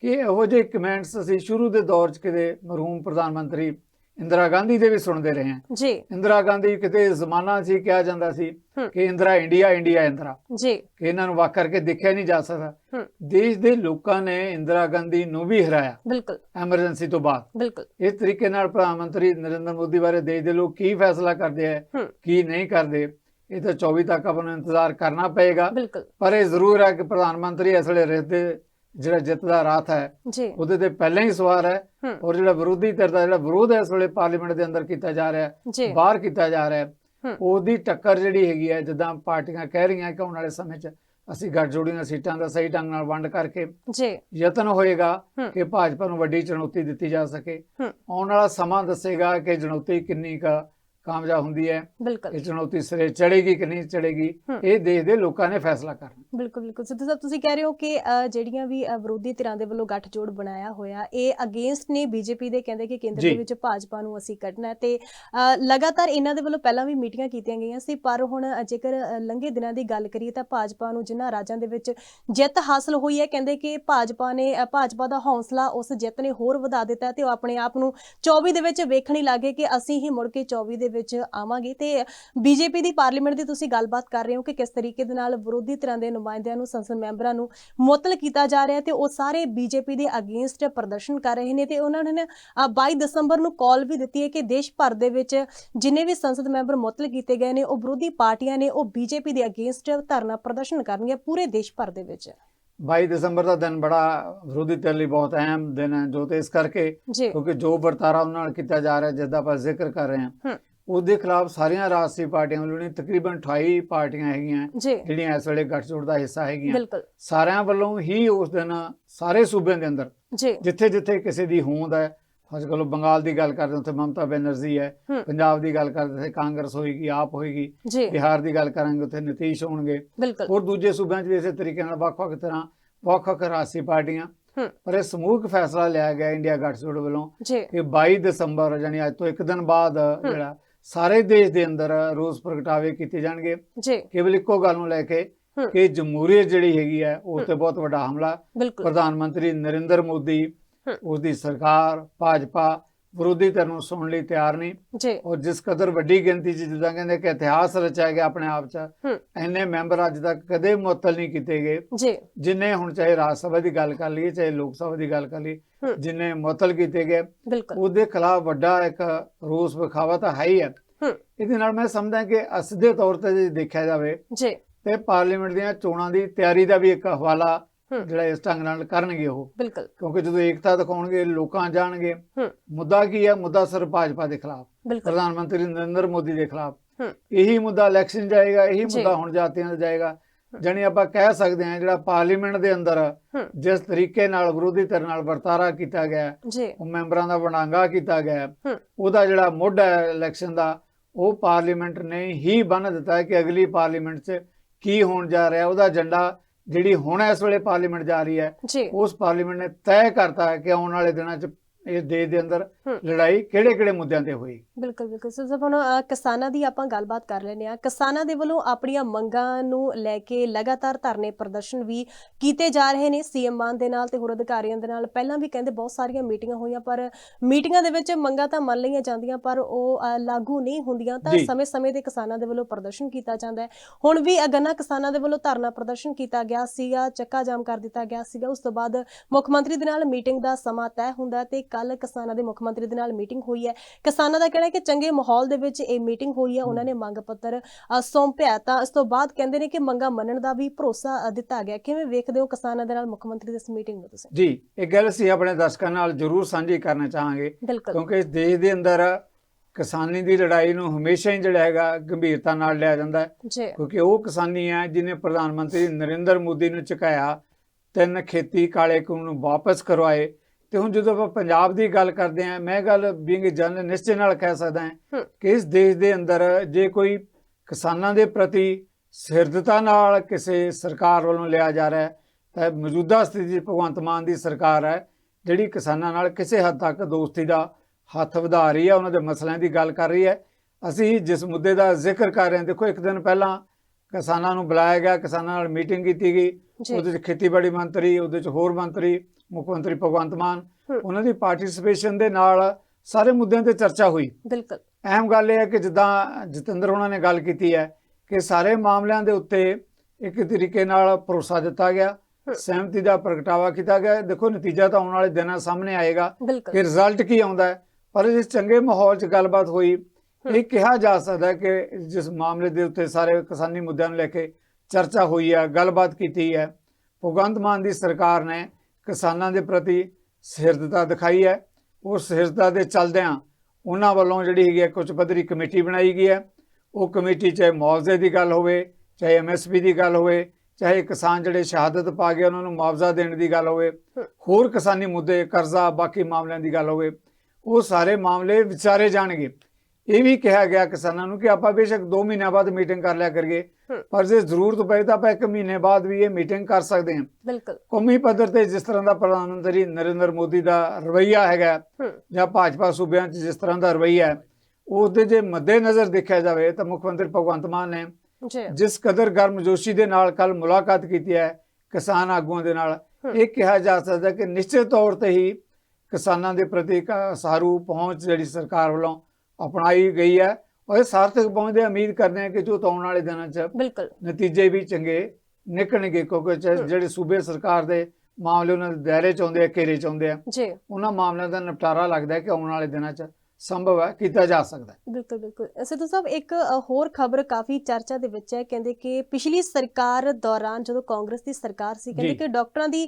ਕਿ ਇਹੋ ਜਿਹੇ ਕਮੈਂਟਸ ਅਸੀਂ ਸ਼ੁਰੂ ਦੇ ਦੌਰ 'ਚ ਕਿਤੇ ਮਰਹੂਮ ਪ੍ਰਧਾਨ ਮੰਤਰੀ ਇੰਦਰਾ ਗਾਂਧੀ ਦੇ ਵੀ ਸੁਣਦੇ ਰਹੇ ਹਾਂ। ਜੀ। ਇੰਦਰਾ ਗਾਂਧੀ ਕਿਤੇ ਜ਼ਮਾਨਾ ਸੀ ਕਿਹਾ ਜਾਂਦਾ ਸੀ। ਕਿ ਇੰਦਰਾ ਇੰਡੀਆ ਇੰਡੀਆ ਇੰਦਰਾ। ਜੀ। ਕਿ ਇਹਨਾਂ ਨੂੰ ਵੱਖ ਕਰਕੇ ਦੇਖਿਆ ਨਹੀਂ ਜਾ ਸਕਦਾ। ਦੇਸ਼ ਦੇ ਲੋਕਾਂ ਨੇ ਇੰਦਰਾ ਗਾਂਧੀ ਨੂੰ ਵੀ ਹਰਾਇਆ। ਬਿਲਕੁਲ। ਐਮਰਜੈਂਸੀ ਤੋਂ ਬਾਅਦ। ਬਿਲਕੁਲ। ਇਸ ਤਰੀਕੇ ਨਾਲ ਪ੍ਰਧਾਨ ਮੰਤਰੀ ਨਰਿੰਦਰ ਮੋਦੀ ਬਾਰੇ ਦੇਸ਼ ਦੇ ਲੋਕ ਕੀ ਫੈਸਲਾ ਕਰਦੇ ਹੂੰ। ਕੀ ਨਹੀਂ ਕਰਦੇ ਇਹ ਤਾਂ 24 ਤੱਕ ਆਪਾਂ ਨੂੰ ਇੰਤਜ਼ਾਰ ਕਰਨਾ ਪਏਗਾ। ਬਿਲਕੁਲ। ਪਰ ਇਹ ਜ਼ਰੂਰ ਹੈ ਕਿ ਪ੍ਰਧਾਨ ਮੰਤਰੀ ਇਸ ਵੇਲੇ ਜਿਹੜਾ ਜਿੱਤ ਦਾ ਰਾਤ ਹੈ ਉਹਦੇ ਤੇ ਪਹਿਲਾਂ ਹੀ ਸਵਾਰ ਹੈ ਔਰ ਜਿਹੜਾ ਵਿਰੋਧੀ ਧਿਰ ਦਾ ਜਿਹੜਾ ਵਿਰੋਧ ਹੈ ਇਸ ਵੇਲੇ ਪਾਰਲੀਮੈਂਟ ਦੇ ਅੰਦਰ ਕੀਤਾ ਜਾ ਰਿਹਾ ਹੈ ਬਾਹਰ ਕੀਤਾ ਜਾ ਰਿਹਾ ਹੈ ਉਹਦੀ ਟੱਕਰ ਜਿਹੜੀ ਹੈਗੀ ਹੈ ਜਿੱਦਾਂ ਪਾਰਟੀਆਂ ਕਹਿ ਰਹੀਆਂ ਕਿ ਆਉਣ ਵਾਲੇ ਸਮੇਂ 'ਚ ਅਸੀਂ ਗੱਠਜੋੜੀਆਂ ਸੀਟਾਂ ਦਾ ਸਹੀ ਢੰਗ ਨਾਲ ਵੰਡ ਕਰਕੇ ਜੀ। ਯਤਨ ਹੋਏਗਾ ਕਿ ਭਾਜਪਾ ਨੂੰ ਵੱਡੀ ਚੁਣੌਤੀ ਦਿੱਤੀ ਜਾ ਸਕੇ। ਆਉਣ ਵਾਲਾ ਸਮਾਂ ਦੱਸੇਗਾ ਕਿ ਚੁਣੌਤੀ ਕਿੰਨੀ ਕੁ ਕਾਮਯਾਬ ਹੁੰਦੀ ਹੈ ਬਿਲਕੁਲ ਇਹ ਚੁਣੌਤੀ ਸਿਰੇ ਚੜੇਗੀ ਕਿ ਨਹੀਂ ਚੜੇਗੀ। ਇਹ ਦੇਸ਼ ਦੇ ਲੋਕਾਂ ਨੇ ਫੈਸਲਾ ਕਰਨਾ ਬਿਲਕੁਲ ਬਿਲਕੁਲ ਸਿੱਧੂ ਸਾਹਿਬ ਤੁਸੀਂ ਕਹਿ ਰਹੇ ਹੋ ਕਿ ਜਿਹੜੀਆਂ ਵੀ ਵਿਰੋਧੀ ਧਿਰਾਂ ਦੇ ਵੱਲੋਂ ਗੱਠਜੋੜ ਬਣਾਇਆ ਹੋਇਆ ਇਹ ਅਗੇਂਸਟ ਨੇ ਬੀਜੇਪੀ ਦੇ ਕਹਿੰਦੇ ਕਿ ਕੇਂਦਰ ਦੇ। ਵਿੱਚ ਭਾਜਪਾ ਨੂੰ ਅਸੀਂ ਕੱਢਣਾ ਤੇ ਲਗਾਤਾਰ ਇਹਨਾਂ ਦੇ ਵੱਲੋਂ ਪਹਿਲਾਂ ਵੀ ਮੀਟਿੰਗਾਂ ਕੀਤੀਆਂ ਗਈਆਂ ਸੀ ਪਰ ਹੁਣ ਜੇਕਰ ਲੰਘੇ ਦਿਨਾਂ ਦੀ ਗੱਲ ਕਰੀਏ ਤਾਂ ਭਾਜਪਾ ਨੂੰ ਜਿਨ੍ਹਾਂ ਰਾਜਾਂ ਦੇ ਵਿੱਚ ਜਿੱਤ ਹਾਸਲ ਹੋਈ ਹੈ ਕਹਿੰਦੇ ਕਿ ਭਾਜਪਾ ਨੇ ਭਾਜਪਾ ਦਾ ਹੌਸਲਾ ਉਸ ਜਿੱਤ ਨੇ ਹੋਰ ਵਧਾ ਦਿੱਤਾ ਤੇ ਉਹ ਆਪਣੇ ਆਪ ਨੂੰ 24 ਦੇ ਵਿੱਚ ਵੇਖਣ ਹੀ ਲੱਗੇ ਕਿ ਅਸੀਂ ਹੀ ਮੁੜ ਕੇ 24 ਦੇ ਵਿੱਚ ਆਵਾਂਗੇ ਤੇ ਬੀਜੇਪੀ ਦੀ ਪਾਰਲੀਮੈਂਟ ਦੀ ਤੁਸੀਂ ਗੱਲਬਾਤ ਕਰ ਰਹੇ ਹੋ ਕਿ ਕਿਸ ਤਰੀਕੇ ਦੇ ਨਾਲ ਵਿਰੋਧੀ ਧਿਰਾਂ ਦੇ ਨੁਮਾਇੰਦਿਆਂ ਨੂੰ ਸੰਸਦ ਮੈਂਬਰਾਂ ਨੂੰ ਮੁਅੱਤਲ ਕੀਤਾ ਜਾ ਰਿਹਾ ਤੇ ਉਹ ਸਾਰੇ ਬੀਜੇਪੀ ਦੇ ਅਗੇਂਸਟ ਪ੍ਰਦਰਸ਼ਨ ਕਰ ਰਹੇ ਨੇ ਤੇ ਉਹਨਾਂ ਨੇ ਨਾ, ਅ, 22 ਦਸੰਬਰ ਨੂੰ ਕਾਲ ਵੀ ਦਿੱਤੀ ਹੈ ਕਿ ਦੇਸ਼ ਭਰ ਦੇ ਵਿੱਚ ਜਿੰਨੇ ਵੀ ਸੰਸਦ ਮੈਂਬਰ ਮੁਅੱਤਲ ਕੀਤੇ ਗਏ ਨੇ ਉਹ ਵਿਰੋਧੀ ਪਾਰਟੀਆਂ ਨੇ ਉਹ ਬੀਜੇਪੀ ਦੇ ਅਗੇਂਸਟ ਧਰਨਾ ਪ੍ਰਦਰਸ਼ਨ ਕਰਨਗੇ ਪੂਰੇ ਦੇਸ਼ ਭਰ ਦੇ ਵਿੱਚ। 22 ਦਸੰਬਰ ਦਾ ਦਿਨ ਬੜਾ ਵਿਰੋਧੀ ਧਿਰ ਲਈ ਬਹੁਤ ਅਹਿਮ ਦਿਨ ਹੈ ਜੋ ਤੇ ਇਸ ਕਰਕੇ ਕਿਉਂਕਿ ਜੋ ਵਰਤਾਰਾ ਉਹਨਾਂ ਨਾਲ ਕੀਤਾ ਜਾ ਰਿਹਾ ਜਿਸ ਦਾ ਆਪਾਂ ਜ਼ਿਕਰ ਕਰ ਰਹੇ ਹੂੰ। ਉਹਦੇ ਖਿਲਾਫ ਸਾਰੀਆਂ ਰਾਸ਼ਟਰੀ ਪਾਰਟੀਆਂ ਵੱਲੋਂ ਨਹੀਂ ਤਕਰੀਬਨ 28 ਪਾਰਟੀਆਂ ਹੈਗੀਆਂ ਜਿਹੜੀਆਂ ਇਸ ਵੇਲੇ ਗੱਠਜੋੜ ਦਾ ਹਿੱਸਾ ਹੈਗੀਆਂ ਸਾਰਿਆਂ ਵੱਲੋਂ ਹੀ ਉਸ ਦਿਨ ਸਾਰੇ ਸੂਬਿਆਂ ਦੇ ਅੰਦਰ ਜਿੱਥੇ ਜਿੱਥੇ ਕਿਸੇ ਦੀ ਹੋਂਦ ਹੈ ਅੱਜ ਕੱਲ੍ਹ ਬੰਗਾਲ ਦੀ ਗੱਲ ਕਰਦੇ ਉੱਥੇ ਮਮਤਾ ਬੈਨਰਜੀ ਹੈ ਪੰਜਾਬ ਦੀ ਗੱਲ ਕਰਦੇ ਉੱਥੇ ਕਾਂਗਰਸ ਹੋਏਗੀ ਆਪ ਹੋਏਗੀ ਬਿਹਾਰ ਦੀ ਗੱਲ ਕਰਾਂਗੇ ਉੱਥੇ ਨਿਤੀਸ਼ ਹੋਣਗੇ। ਹੋਰ ਦੂਜੇ ਸੂਬਿਆਂ 'ਚ ਵੀ ਇਸੇ ਤਰੀਕੇ ਨਾਲ ਵੱਖ-ਵੱਖ ਤਰ੍ਹਾਂ ਵੱਖ-ਵੱਖ ਰਾਸ਼ਟਰੀ ਪਾਰਟੀਆਂ ਪਰ ਇਹ ਸਮੂਹਕ ਫੈਸਲਾ ਲਿਆ ਗਿਆ ਇੰਡੀਆ ਗੱਠਜੋੜ ਵੱਲੋਂ ਕਿ 22 ਦਸੰਬਰ ਯਾਨੀ ਅੱਜ ਤੋਂ ਇੱਕ ਦਿਨ ਬਾਅਦ ਜਿਹੜਾ ਸਾਰੇ ਦੇਸ਼ ਦੇ ਅੰਦਰ ਰੋਸ ਪ੍ਰਗਟਾਵੇ ਕੀਤੇ ਜਾਣਗੇ। ਜੀ। ਕੇਵਲ ਇੱਕੋ ਗੱਲ ਨੂੰ ਲੈ ਕੇ ਕਿ ਜਮਹੂਰੀਅਤ ਜਿਹੜੀ ਹੈਗੀ ਹੈ ਉਸ ਤੇ ਬਹੁਤ ਵੱਡਾ ਹਮਲਾ। ਪ੍ਰਧਾਨ ਮੰਤਰੀ ਨਰਿੰਦਰ ਮੋਦੀ ਉਸ ਦੀ ਸਰਕਾਰ ਭਾਜਪਾ ਵਿਰੋਧੀ ਧਿਰ ਨੂੰ ਸੁਣਨ ਲਈ ਤਿਆਰ ਨਹੀਂ। ਜੀ। ਔਰ ਜਿਸ ਕਦਰ ਵੱਡੀ ਗਿਣਤੀ 'ਚ ਜਿੱਦਾਂ ਕਹਿੰਦੇ ਕਿ ਇਤਿਹਾਸ ਰਚਿਆ ਗਿਆ ਆਪਣੇ ਆਪ 'ਚ ਇੰਨੇ ਮੈਂਬਰ ਅੱਜ ਤੱਕ ਕਦੇ ਮੁਅੱਤਲ ਨਹੀਂ ਕੀਤੇ ਗਏ। ਜੀ। ਜਿੰਨੇ ਹੁਣ ਚਾਹੇ ਰਾਜ ਸਭਾ ਦੀ ਗੱਲ ਕਰ ਲਈਏ ਚਾਹੇ ਲੋਕ ਸਭਾ ਦੀ ਗੱਲ ਕਰ ਲਈਏ ਜਿੰਨੇ ਮੁਅੱਤਲ ਕੀਤੇ ਗਏ। ਉਹਦੇ ਖਿਲਾਫ ਵੱਡਾ ਇੱਕ ਰੋਸ ਵਿਖਾਵਾ ਤਾਂ ਹੈ ਹੀ। ਹੈ। ਇਹਦੇ ਨਾਲ ਮੈਂ ਸਮਝਦਾ ਕਿ ਅਸਿੱਧੇ ਤੌਰ ਤੇ ਜੇ ਦੇਖਿਆ ਜਾਵੇ ਜੀ। ਤੇ ਪਾਰਲੀਮੈਂਟ ਦੀਆਂ ਚੋਣਾਂ ਦੀ ਤਿਆਰੀ ਦਾ ਵੀ ਇੱਕ ਹਵਾਲਾ ਜਿਹੜਾ ਇਸ ਢੰਗ ਨਾਲ ਕਰਨਗੇ ਉਹ। ਬਿਲਕੁਲ। ਕਿਉਂਕਿ ਜਦੋਂ ਏਕਤਾ ਦਿਖਾਉਣਗੇ ਲੋਕਾਂ ਜਾਣਗੇ ਮੁੱਦਾ ਕੀ ਹੈ ਮੁੱਦਾ ਸਿਰਫ ਭਾਜਪਾ ਦੇ ਖਿਲਾਫ ਪ੍ਰਧਾਨ ਮੰਤਰੀ ਨਰਿੰਦਰ ਮੋਦੀ ਦੇ ਖਿਲਾਫ। ਇਹੀ ਮੁੱਦਾ ਇਲੈਕਸ਼ਨ ਜਾਏਗਾ ਇਹੀ। ਮੁੱਦਾ ਹੁਣ ਜਾਤੀਆਂ ਦਾ ਜਾਏਗਾ। ਜਾਣੀ ਆਪਾਂ ਕਹਿ ਸਕਦੇ ਹਾਂ ਜਿਹੜਾ ਪਾਰਲੀਮੈਂਟ ਦੇ ਅੰਦਰ ਜਿਸ ਤਰੀਕੇ ਨਾਲ ਵਿਰੋਧੀ ਧਿਰ ਨਾਲ ਵਰਤਾਰਾ ਕੀਤਾ ਗਿਆ ਉਹ ਮੈਂਬਰਾਂ ਦਾ ਵਡਾਂਗਾ ਕੀਤਾ ਗਿਆ ਉਹਦਾ ਜਿਹੜਾ ਮੁੱਢ ਹੈ ਇਲੈਕਸ਼ਨ ਦਾ ਉਹ ਪਾਰਲੀਮੈਂਟ ਨੇ ਹੀ ਬੰਨ ਦਿੱਤਾ ਕਿ ਅਗਲੀ ਪਾਰਲੀਮੈਂਟ 'ਚ ਕੀ ਹੋਣ ਜਾ ਰਿਹਾ ਉਹਦਾ ਏਜੰਡਾ ਜਿਹੜੀ ਹੁਣ ਇਸ ਵੇਲੇ ਪਾਰਲੀਮੈਂਟ ਜਾ ਰਹੀ ਹੈ ਉਸ ਪਾਰਲੀਮੈਂਟ ਨੇ ਤੈਅ ਕਰਤਾ ਹੈ ਕਿ ਆਉਣ ਵਾਲੇ ਦਿਨਾਂ 'ਚ ਇਸ ਦੇਸ਼ ਦੇ ਅੰਦਰ ਲੜਾਈ ਕਿਹੜੇ-ਕਿਹੜੇ ਮੁੱਦਿਆਂ ਤੇ ਹੋਈ? ਬਿਲਕੁਲ ਬਿਲਕੁਲ। ਸੋ ਹੁਣ ਅ, ਕਿਸਾਨਾਂ ਦੀ ਆਪਾਂ ਗੱਲਬਾਤ ਕਰ ਲੈਂਦੇ ਆ ਕਿਸਾਨਾਂ ਦੇ ਵੱਲੋਂ ਆਪਣੀਆਂ ਮੰਗਾਂ ਨੂੰ ਲੈ ਕੇ ਲਗਾਤਾਰ ਧਰਨੇ ਪ੍ਰਦਰਸ਼ਨ ਵੀ ਕੀਤੇ ਜਾ ਰਹੇ ਨੇ ਸੀਐਮ ਮਾਨ ਦੇ ਨਾਲ ਤੇ ਹੋਰ ਅਧਿਕਾਰੀਆਂ ਦੇ ਨਾਲ। ਪਹਿਲਾਂ ਵੀ ਕਹਿੰਦੇ ਬਹੁਤ ਸਾਰੀਆਂ ਮੀਟਿੰਗਾਂ ਹੋਈਆਂ ਪਰ ਮੀਟਿੰਗਾਂ ਦੇ ਵਿੱਚ ਮੰਗਾਂ ਤਾਂ ਮੰਨ ਲਈਆਂ ਜਾਂਦੀਆਂ ਪਰ ਉਹ ਲਾਗੂ ਨਹੀਂ ਹੁੰਦੀਆਂ। ਤਾਂ। ਸਮੇਂ-ਸਮੇਂ ਤੇ ਕਿਸਾਨਾਂ ਦੇ ਵੱਲੋਂ ਪ੍ਰਦਰਸ਼ਨ ਕੀਤਾ ਜਾਂਦਾ ਹੈ। ਹੁਣ ਵੀ ਅਗਨਾ ਕਿਸਾਨਾਂ ਦੇ ਵੱਲੋਂ ਧਰਨਾ ਪ੍ਰਦਰਸ਼ਨ ਕੀਤਾ ਗਿਆ ਸੀਗਾ ਚੱਕਾ ਜਾਮ ਕਰ ਦਿੱਤਾ ਗਿਆ ਸੀਗਾ। ਉਸ ਤੋਂ ਬਾਅਦ ਮੁੱਖ ਮੰਤਰੀ ਦੇ ਨਾਲ ਮੀਟਿੰਗ ਦਾ ਸਮਾਂ ਤੈਅ ਹੁੰਦਾ ਤੇ ਕੱਲ ਕਿਸਾਨਾਂ ਦੇ ਮੁੱਖ ਮੰਤਰੀ ਦੇ ਨਾਲ ਮੀਟਿੰਗ ਹੋਈ ਹੈ। ਕਿਸਾਨਾਂ ਦਾ ਕਹਿਣਾ ਹੈ ਕਿ ਚੰਗੇ ਮਾਹੌਲ ਦੇ ਵਿੱਚ ਇਹ ਮੀਟਿੰਗ ਹੋਈ ਹੈ। ਉਹਨਾਂ ਨੇ ਮੰਗ ਪੱਤਰ ਸੌਂਪਿਆ ਤਾਂ ਇਸ ਤੋਂ ਬਾਅਦ ਕਹਿੰਦੇ ਨੇ ਕਿ ਮੰਗਾਂ ਮੰਨਣ ਦਾ ਵੀ ਭਰੋਸਾ ਦਿੱਤਾ ਗਿਆ। ਕਿਵੇਂ ਵੇਖਦੇ ਹੋ ਕਿਸਾਨਾਂ ਦੇ ਨਾਲ ਮੁੱਖ ਮੰਤਰੀ ਦੀ ਇਸ ਮੀਟਿੰਗ ਨੂੰ ਤੁਸੀਂ? ਜੀ ਇਹ ਗੱਲ ਅਸੀਂ ਆਪਣੇ ਦਰਸ਼ਕਾਂ ਨਾਲ ਜ਼ਰੂਰ ਸਾਂਝੀ ਕਰਨਾ ਚਾਹਾਂਗੇ। ਕਿਉਂਕਿ ਇਸ ਦੇਸ਼ ਦੇ ਅੰਦਰ ਕਿਸਾਨੀ ਦੀ ਲੜਾਈ ਨੂੰ ਹਮੇਸ਼ਾ ਹੀ ਜਿਹੜਾ ਹੈਗਾ ਗੰਭੀਰਤਾ ਨਾਲ ਲਿਆ ਜਾਂਦਾ ਹੈ। ਕਿਉਂਕਿ ਉਹ ਕਿਸਾਨੀ ਹੈ ਜਿਹਨੇ ਪ੍ਰਧਾਨ ਮੰਤਰੀ ਨਰਿੰਦਰ ਮੋਦੀ ਨੂੰ ਚੁਕਾਇਆ ਤਿੰਨ ਖੇਤੀ ਕਾਲੇ ਕਾਨੂੰਨ ਨੂੰ ਵਾਪਸ ਕਰਵਾਏ। ਤੇ ਹੁਣ ਜਦੋਂ ਆਪਾਂ ਪੰਜਾਬ ਦੀ ਗੱਲ ਕਰਦੇ ਹਾਂ ਮੈਂ ਗੱਲ ਬੀਇੰਗ ਜਨ ਨਿਸ਼ਚੈ ਨਾਲ ਕਹਿ ਸਕਦਾ ਹਾਂ। ਕਿ ਇਸ ਦੇਸ਼ ਦੇ ਅੰਦਰ ਜੇ ਕੋਈ ਕਿਸਾਨਾਂ ਦੇ ਪ੍ਰਤੀ ਸਿਰਦਤਾ ਨਾਲ ਕਿਸੇ ਸਰਕਾਰ ਵੱਲੋਂ ਲਿਆ ਜਾ ਰਿਹਾ ਹੈ ਤਾਂ ਮੌਜੂਦਾ ਸਥਿਤੀ ਭਗਵੰਤ ਮਾਨ ਦੀ ਸਰਕਾਰ ਹੈ ਜਿਹੜੀ ਕਿਸਾਨਾਂ ਨਾਲ ਕਿਸੇ ਹੱਦ ਤੱਕ ਦੋਸਤੀ ਦਾ ਹੱਥ ਵਧਾ ਰਹੀ ਹੈ ਉਹਨਾਂ ਦੇ ਮਸਲਿਆਂ ਦੀ ਗੱਲ ਕਰ ਰਹੀ ਹੈ ਅਸੀਂ ਜਿਸ ਮੁੱਦੇ ਦਾ ਜ਼ਿਕਰ ਕਰ ਰਹੇ ਹਾਂ ਦੇਖੋ ਇੱਕ ਦਿਨ ਪਹਿਲਾਂ ਕਿਸਾਨਾਂ ਨੂੰ ਬੁਲਾਇਆ ਗਿਆ ਕਿਸਾਨਾਂ ਨਾਲ ਮੀਟਿੰਗ ਕੀਤੀ ਗਈ ਉਹਦੇ ਵਿੱਚ ਖੇਤੀਬਾੜੀ ਮੰਤਰੀ ਉਹਦੇ ਵਿੱਚ ਹੋਰ ਮੰਤਰੀ ਮੁੱਖ ਮੰਤਰੀ ਭਗਵੰਤ ਮਾਨ। ਉਹਨਾਂ ਦੀ ਪਾਰਟਿਸਿਪੇਸ਼ਨ ਦੇ ਨਾਲ ਸਾਰੇ ਮੁੱਦਿਆਂ ਤੇ ਚਰਚਾ ਹੋਈ। ਬਿਲਕੁਲ। ਅਹਿਮ ਗੱਲ ਇਹ ਹੈ ਕਿ ਜਿੱਦਾਂ ਜਤਿੰਦਰ ਉਹਨਾਂ ਨੇ ਗੱਲ ਕੀਤੀ ਹੈ ਕਿ ਸਾਰੇ ਮਾਮਲਿਆਂ ਦੇ ਉੱਤੇ ਇੱਕ ਤਰੀਕੇ ਨਾਲ ਭਰੋਸਾ ਦਿੱਤਾ ਗਿਆ ਹਮ। ਸਹਿਮਤੀ ਦਾ ਪ੍ਰਗਟਾਵਾ ਕੀਤਾ ਗਿਆ। ਦੇਖੋ ਨਤੀਜਾ ਤਾਂ ਆਉਣ ਵਾਲੇ ਦਿਨਾਂ ਸਾਹਮਣੇ ਆਏਗਾ ਕਿ ਰਿਜ਼ਲਟ ਕੀ ਆਉਂਦਾ ਹੈ। ਪਰ ਇਸ ਚੰਗੇ ਮਾਹੌਲ 'ਚ ਗੱਲਬਾਤ ਹੋਈ। ਇਹ ਕਿਹਾ ਜਾ ਸਕਦਾ ਹੈ ਕਿ ਜਿਸ ਮਾਮਲੇ ਦੇ ਉੱਤੇ ਸਾਰੇ ਕਿਸਾਨੀ ਮੁੱਦਿਆਂ ਨੂੰ ਲੈ ਕੇ ਚਰਚਾ ਹੋਈ ਹੈ ਗੱਲਬਾਤ ਕੀਤੀ ਹੈ। ਭਗਵੰਤ ਮਾਨ ਦੀ ਸਰਕਾਰ ਨੇ ਕਿਸਾਨਾਂ ਦੇ ਪ੍ਰਤੀ ਸਿਰਦਤਾ ਦਿਖਾਈ ਹੈ। ਉਸ ਸਿਰਦਤਾ ਦੇ ਚੱਲਦਿਆਂ ਉਹਨਾਂ ਵੱਲੋਂ ਜਿਹੜੀ ਹੈਗੀ ਹੈ, ਕੁਝ ਪੱਧਰੀ ਕਮੇਟੀ ਬਣਾਈ ਗਈ ਹੈ। ਉਹ ਕਮੇਟੀ ਚਾਹੇ ਮੁਆਵਜ਼ੇ ਦੀ ਗੱਲ ਹੋਵੇ, ਚਾਹੇ ਐਮਐਸਪੀ ਦੀ ਗੱਲ ਹੋਵੇ, ਚਾਹੇ ਕਿਸਾਨ ਜਿਹੜੇ ਸ਼ਹਾਦਤ ਪਾ ਗਏ ਉਹਨਾਂ ਨੂੰ ਮੁਆਵਜ਼ਾ ਦੇਣ ਦੀ ਗੱਲ ਹੋਵੇ, ਹੋਰ ਕਿਸਾਨੀ ਮੁੱਦੇ, ਕਰਜ਼ਾ, ਬਾਕੀ ਮਾਮਲਿਆਂ ਦੀ ਗੱਲ ਹੋਵੇ, ਉਹ ਸਾਰੇ ਮਾਮਲੇ ਵਿਚਾਰੇ ਜਾਣਗੇ। ਇਹ ਵੀ ਕਿਹਾ ਗਿਆ ਕਿਸਾਨਾਂ ਨੂੰ ਕਿ ਆਪਾਂ ਬੇਸ਼ੱਕ 2 ਮਹੀਨਿਆਂ ਬਾਅਦ ਮੀਟਿੰਗ ਕਰ ਲਿਆ ਕਰੀਏ। ਪਰ ਜੇ ਜ਼ਰੂਰਤ ਪਏ ਤਾਂ ਆਪਾਂ 1 ਮਹੀਨੇ ਬਾਅਦ ਵੀ ਇਹ ਮੀਟਿੰਗ ਕਰ ਸਕਦੇ ਹਾਂ। ਬਿਲਕੁਲ। ਕੌਮੀ ਪੱਧਰ ਤੇ ਜਿਸ ਤਰ੍ਹਾਂ ਦਾ ਪ੍ਰਧਾਨ ਮੰਤਰੀ ਨਰਿੰਦਰ ਮੋਦੀ ਦਾ ਰਵੱਈਆ ਹੈਗਾ ਜਾਂ ਭਾਜਪਾ ਸੂਬਿਆਂ 'ਚ ਜਿਸ ਤਰ੍ਹਾਂ ਦਾ ਰਵੱਈਆ ਹੈ ਉਹਦੇ ਜੇ ਮੱਦੇ ਨਜ਼ਰ ਦੇਖਿਆ ਜਾਵੇ ਤਾਂ ਮੁੱਖ ਮੰਤਰੀ ਭਗਵੰਤ ਮਾਨ ਨੇ ਜਿਸ ਕਦਰ ਗਰਮਜੋਸ਼ੀ ਦੇ ਨਾਲ ਕੱਲ ਮੁਲਾਕਾਤ ਕੀਤੀ ਹੈ ਕਿਸਾਨ ਆਗੂਆਂ ਦੇ ਨਾਲ ਇਹ ਕਿਹਾ ਜਾ ਸਕਦਾ ਕਿ ਨਿਸ਼ਚਿਤ ਤੌਰ ਤੇ ਹੀ ਕਿਸਾਨਾਂ ਦੇ ਪ੍ਰਤੀ ਸਾਰੂ ਪਹੁੰਚ ਜਿਹੜੀ ਸਰਕਾਰ ਵੱਲੋਂ ਅਪਣਾਈ ਗਈ ਹੈ। ਇਹ ਸਾਰਥਕ ਪਹੁੰਚ ਦੇ ਉਮੀਦ ਕਰਦੇ ਹਾਂ ਕਿ ਜੋ ਆਉਣ ਵਾਲੇ ਦਿਨਾਂ 'ਚ ਬਿਲਕੁਲ। ਨਤੀਜੇ ਵੀ ਚੰਗੇ ਨਿਕਲਣਗੇ। ਕਿਉਂਕਿ। ਜਿਹੜੇ ਸੂਬੇ ਸਰਕਾਰ ਦੇ ਮਾਮਲੇ ਉਹਨਾਂ ਦੇ ਦਾਇਰੇ ਚ ਆਉਂਦੇ ਆ ਘੇਰੇ ਚ ਆਉਂਦੇ ਆ ਜੀ। ਉਹਨਾਂ ਮਾਮਲਿਆਂ ਦਾ ਨਿਪਟਾਰਾ ਲੱਗਦਾ ਹੈ ਕਿ ਆਉਣ ਵਾਲੇ ਦਿਨਾਂ 'ਚ ਸੰਭਵ ਹੈ ਕੀਤਾ ਜਾ ਸਕਦਾ ਹੈ। ਬਿਲਕੁਲ ਬਿਲਕੁਲ। ਸਿੱਧੂ ਸਾਹਿਬ ਇੱਕ ਹੋਰ ਖਬਰ ਕਾਫੀ ਚਰਚਾ ਦੇ ਵਿੱਚ ਹੈ ਕਹਿੰਦੇ ਕਿ ਪਿਛਲੀ ਸਰਕਾਰ ਦੌਰਾਨ ਜਦੋਂ ਕਾਂਗਰਸ ਦੀ ਸਰਕਾਰ ਸੀ ਕਹਿੰਦੇ। ਕਿ ਡਾਕਟਰਾਂ ਦੀ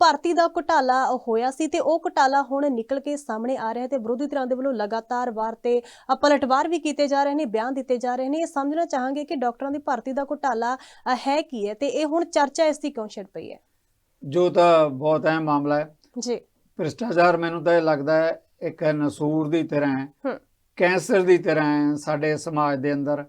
ਭਰਤੀ ਦਾ ਘੁਟਾਲਾ ਹੋਇਆ ਸੀ ਤੇ ਉਹ ਘੁਟਾਲਾ ਹੁਣ ਨਿਕਲ ਕੇ ਸਾਹਮਣੇ ਆ ਰਿਹਾ ਤੇ ਵਿਰੋਧੀ ਧਿਰਾਂ ਦੇ ਵੱਲੋਂ ਲਗਾਤਾਰ ਵਾਰ ਤੇ ਪਲਟਵਾਰ ਵੀ ਕੀਤੇ ਜਾ ਰਹੇ ਨੇ ਬਿਆਨ ਦਿੱਤੇ ਜਾ ਰਹੇ ਨੇ। ਇਹ ਸਮਝਣਾ ਚਾਹਾਂਗੇ ਕਿ ਡਾਕਟਰਾਂ ਦੀ ਭਰਤੀ ਦਾ ਘੁਟਾਲਾ ਹੈ ਕੀ ਹੈ ਤੇ ਇਹ ਹੁਣ ਚਰਚਾ ਇਸ ਦੀ ਕਿਉਂ ਛਿੜ ਪਈ ਹੈ? ਜੋ ਤਾਂ ਬਹੁਤ ਅਹਿਮ ਮਾਮਲਾ ਹੈ। ਜੀ। ਭ੍ਰਿਸ਼ਟਾਚਾਰ ਮੈਨੂੰ ਤਾਂ ਇਹ ਲੱਗਦਾ ਹੈ ਇੱਕ ਨਸੂਰ ਦੀ ਤਰ੍ਹਾਂ ਕੈਂਸਰ ਦੀ ਤਰ੍ਹਾਂ ਹੈ ਸਾਡੇ ਸਮਾਜ ਦੇ ਅੰਦਰ।